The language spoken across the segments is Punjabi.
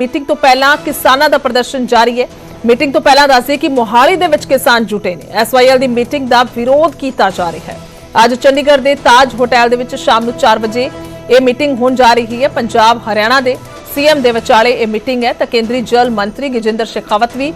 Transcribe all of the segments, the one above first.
ਮੀਟਿੰਗ ਤੋਂ ਪਹਿਲਾਂ ਕਿਸਾਨਾਂ ਦਾ ਪ੍ਰਦਰਸ਼ਨ ਜਾਰੀ ਹੈ। ਮੀਟਿੰਗ ਤੋਂ ਪਹਿਲਾਂ ਦੱਸਦੇ ਕਿ ਮੋਹਾਲੀ ਦੇ ਵਿੱਚ ਕਿਸਾਨ ਜੁਟੇ ਨੇ। ਐਸਵਾਈਐਲ ਦੀ ਮੀਟਿੰਗ ਦਾ ਵਿਰੋਧ ਕੀਤਾ ਜਾ ਰਿਹਾ ਹੈ। ਅੱਜ ਚੰਡੀਗੜ੍ਹ ਦੇ ਤਾਜ ਹੋਟਲ ਦੇ ਵਿੱਚ ਸ਼ਾਮ ਨੂੰ 4 ਵਜੇ ਇਹ ਮੀਟਿੰਗ ਹੋਣ ਜਾ ਰਹੀ ਹੈ। ਪੰਜਾਬ, ਹਰਿਆਣਾ ਦੇ ਸੀਐਮ ਦੇ ਵਿਚਾਲੇ ਇਹ ਮੀਟਿੰਗ ਹੈ। ਤਾਂ ਕੇਂਦਰੀ ਜਲ ਮੰਤਰੀ ਗਜਿੰਦਰ ਸ਼ੇਖਾਵਤ ਵੀ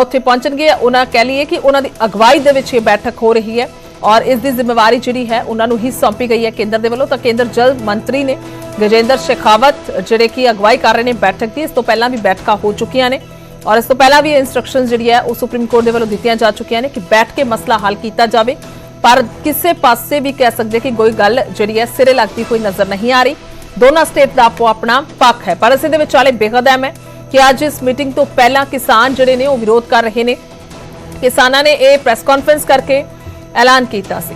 ਉੱਥੇ ਪਹੁੰਚਣਗੇ। ਉਹਨਾਂ ਕਹਿ ਲਈਏ ਕਿ ਉਹਨਾਂ ਦੀ ਅਗਵਾਈ ਦੇ ਵਿੱਚ ਇਹ ਬੈਠਕ ਹੋ ਰਹੀ ਹੈ ਔਰ ਇਸ ਦੀ ਜ਼ਿੰਮੇਵਾਰੀ ਜਿਹੜੀ ਹੈ, ਉਹਨਾਂ ਨੂੰ ਹੀ ਸੌਂਪੀ ਗਈ ਹੈ ਕੇਂਦਰ ਦੇ ਵੱਲੋਂ। ਤਾਂ ਕੇਂਦਰ ਜਲ ਮੰਤਰੀ ਨੇ ਗਜੇਂਦਰ ਸ਼ੇਖਾਵਤ, ਜਿਹੜੇ ਕਿ ਅਗਵਾਈ ਕਰ ਰਹੇ ਨੇ ਬੈਠਕ ਦੀ, ਇਸ ਤੋਂ ਪਹਿਲਾਂ ਵੀ ਬੈਠਕਾਂ ਹੋ ਚੁੱਕੀਆਂ ਨੇ। ਔਰ ਇਸ ਤੋਂ ਪਹਿਲਾਂ ਵੀ ਇਨਸਟਰਕਸ਼ਨਸ ਜਿਹੜੀ ਹੈ, ਉਹ ਸੁਪਰੀਮ ਕੋਰਟ ਦੇ ਵੱਲੋਂ ਦਿੱਤੀਆਂ ਜਾ ਚੁੱਕੀਆਂ ਨੇ ਕਿ ਬੈਠ ਕੇ ਮਸਲਾ ਹੱਲ ਕੀਤਾ ਜਾਵੇ। ਪਰ ਕਿਸੇ ਪਾਸੇ ਵੀ ਕਹਿ ਸਕਦੇ ਕਿ ਕੋਈ ਗੱਲ ਜਿਹੜੀ ਹੈ, ਸਿਰੇ ਲੱਗਦੀ ਹੋਈ ਨਜ਼ਰ ਨਹੀਂ ਆ ਰਹੀ। ਦੋਨਾਂ ਸਟੇਟ ਦਾ ਆਪੋ ਆਪਣਾ ਪੱਖ ਹੈ। ਪਰ ਇਸ ਦੇ ਵਿਚਾਲੇ ਬੇਹੱਦ ਅਹਿਮ ਹੈ ਕਿ ਅੱਜ ਇਸ ਮੀਟਿੰਗ ਤੋਂ ਪਹਿਲਾਂ ਕਿਸਾਨ ਜਿਹੜੇ ਨੇ, ਉਹ ਵਿਰੋਧ ਕਰ ਰਹੇ ਨੇ। ਕਿਸਾਨਾਂ ਨੇ ਇਹ ਪ੍ਰੈਸ ਕਾਨਫਰੰਸ ਕਰਕੇ ਐਲਾਨ ਕੀਤਾ ਸੀ।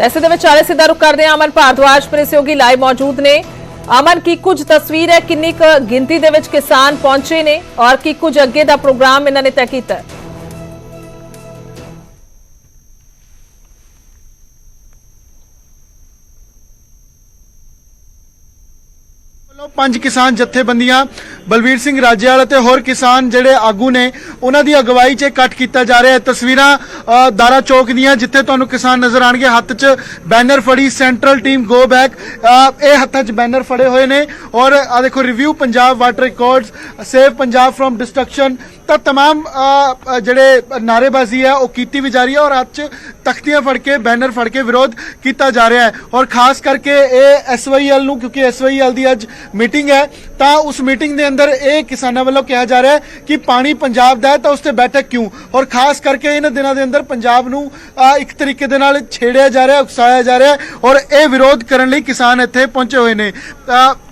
ਐਸੇ ਦੇ ਵਿਚਾਲੇ ਸਿੱਧਾ ਰੁਕ ਕਰਦੇ ਹਾਂ। ਅਮਨ ਭਾਰਦਵਾਜ ਮੇਰੇ ਲਾਈਵ ਮੌਜੂਦ ਨੇ। ਅਮਨ, ਕੀ ਕੁਝ ਤਸਵੀਰ ਹੈ? ਕਿੰਨੀ ਕੁ ਗਿਣਤੀ ਦੇ ਵਿੱਚ ਕਿਸਾਨ ਪਹੁੰਚੇ ਨੇ ਔਰ ਕੀ ਕੁਝ ਅੱਗੇ ਦਾ ਪ੍ਰੋਗਰਾਮ ਇਹਨਾਂ ਨੇ ਤੈਅ ਕੀਤਾ ਹੈ? ਵੱਲੋਂ ਪੰਜ ਕਿਸਾਨ ਜਥੇਬੰਦੀਆਂ, ਬਲਵੀਰ ਸਿੰਘ ਰਾਜੇਵਾਲ ਅਤੇ ਹੋਰ ਕਿਸਾਨ ਜਿਹੜੇ ਆਗੂ ਨੇ, ਉਹਨਾਂ ਦੀ ਅਗਵਾਈ 'ਚ ਇਕੱਠ ਕੀਤਾ ਜਾ ਰਿਹਾ ਹੈ। ਤਸਵੀਰਾਂ ਦਾਰਾ ਚੌਕ ਦੀਆਂ, ਜਿੱਥੇ ਤੁਹਾਨੂੰ ਕਿਸਾਨ ਨਜ਼ਰ ਆਣਗੇ ਹੱਥ 'ਚ ਬੈਨਰ ਫੜੀ ਸੈਂਟਰਲ ਟੀਮ ਗੋ ਬੈਕ ਇਹ ਹੱਥਾਂ 'ਚ ਬੈਨਰ ਫੜੇ ਹੋਏ ਨੇ। ਔਰ ਆ ਦੇਖੋ, review Punjab water records, save Punjab from destruction. ਤਾਂ तमाम ਅ, ਅ, ਜਿਹੜੇ ਨਾਰੇਬਾਜ਼ੀ ਹੈ ਉਹ ਕੀਤੀ ਵੀ ਜਾ ਰਹੀ ਹੈ ਔਰ ਹੱਥ 'ਚ ਤਖਤੀਆਂ ਫੜ ਕੇ ਬੈਨਰ ਫੜ ਕੇ ਵਿਰੋਧ ਕੀਤਾ ਜਾ ਰਿਹਾ ਹੈ ਔਰ ਖਾਸ ਕਰਕੇ ਇਹ ਐਸਵਾਈਐਲ ਨੂੰ ਕਿਉਂਕਿ ਐਸਵਾਈਐਲ ਦੀ ਅੱਜ ਮੀਟਿੰਗ ਹੈ ਤਾਂ ਉਸ ਮੀਟਿੰਗ ਦੇ ਅੰਦਰ ਇਹ ਕਿਸਾਨਾਂ ਵੱਲੋਂ ਕਿਹਾ ਜਾ ਰਿਹਾ ਹੈ ਕਿ ਪਾਣੀ ਪੰਜਾਬ ਦਾ ਹੈ ਤਾਂ ਉਸ ਤੇ ਬੈਠਕ ਕਿਉਂ? ਔਰ ਖਾਸ ਕਰਕੇ ਇਹਨਾਂ ਦਿਨਾਂ ਦੇ ਅੰਦਰ ਪੰਜਾਬ ਨੂੰ ਇੱਕ ਤਰੀਕੇ ਦੇ ਨਾਲ ਛੇੜਿਆ ਜਾ ਰਿਹਾ ਉਕਸਾਇਆ ਜਾ ਰਿਹਾ ਔਰ ਇਹ ਵਿਰੋਧ ਕਰਨ ਲਈ ਕਿਸਾਨ ਇੱਥੇ ਪਹੁੰਚੇ ਹੋਏ ਨੇ।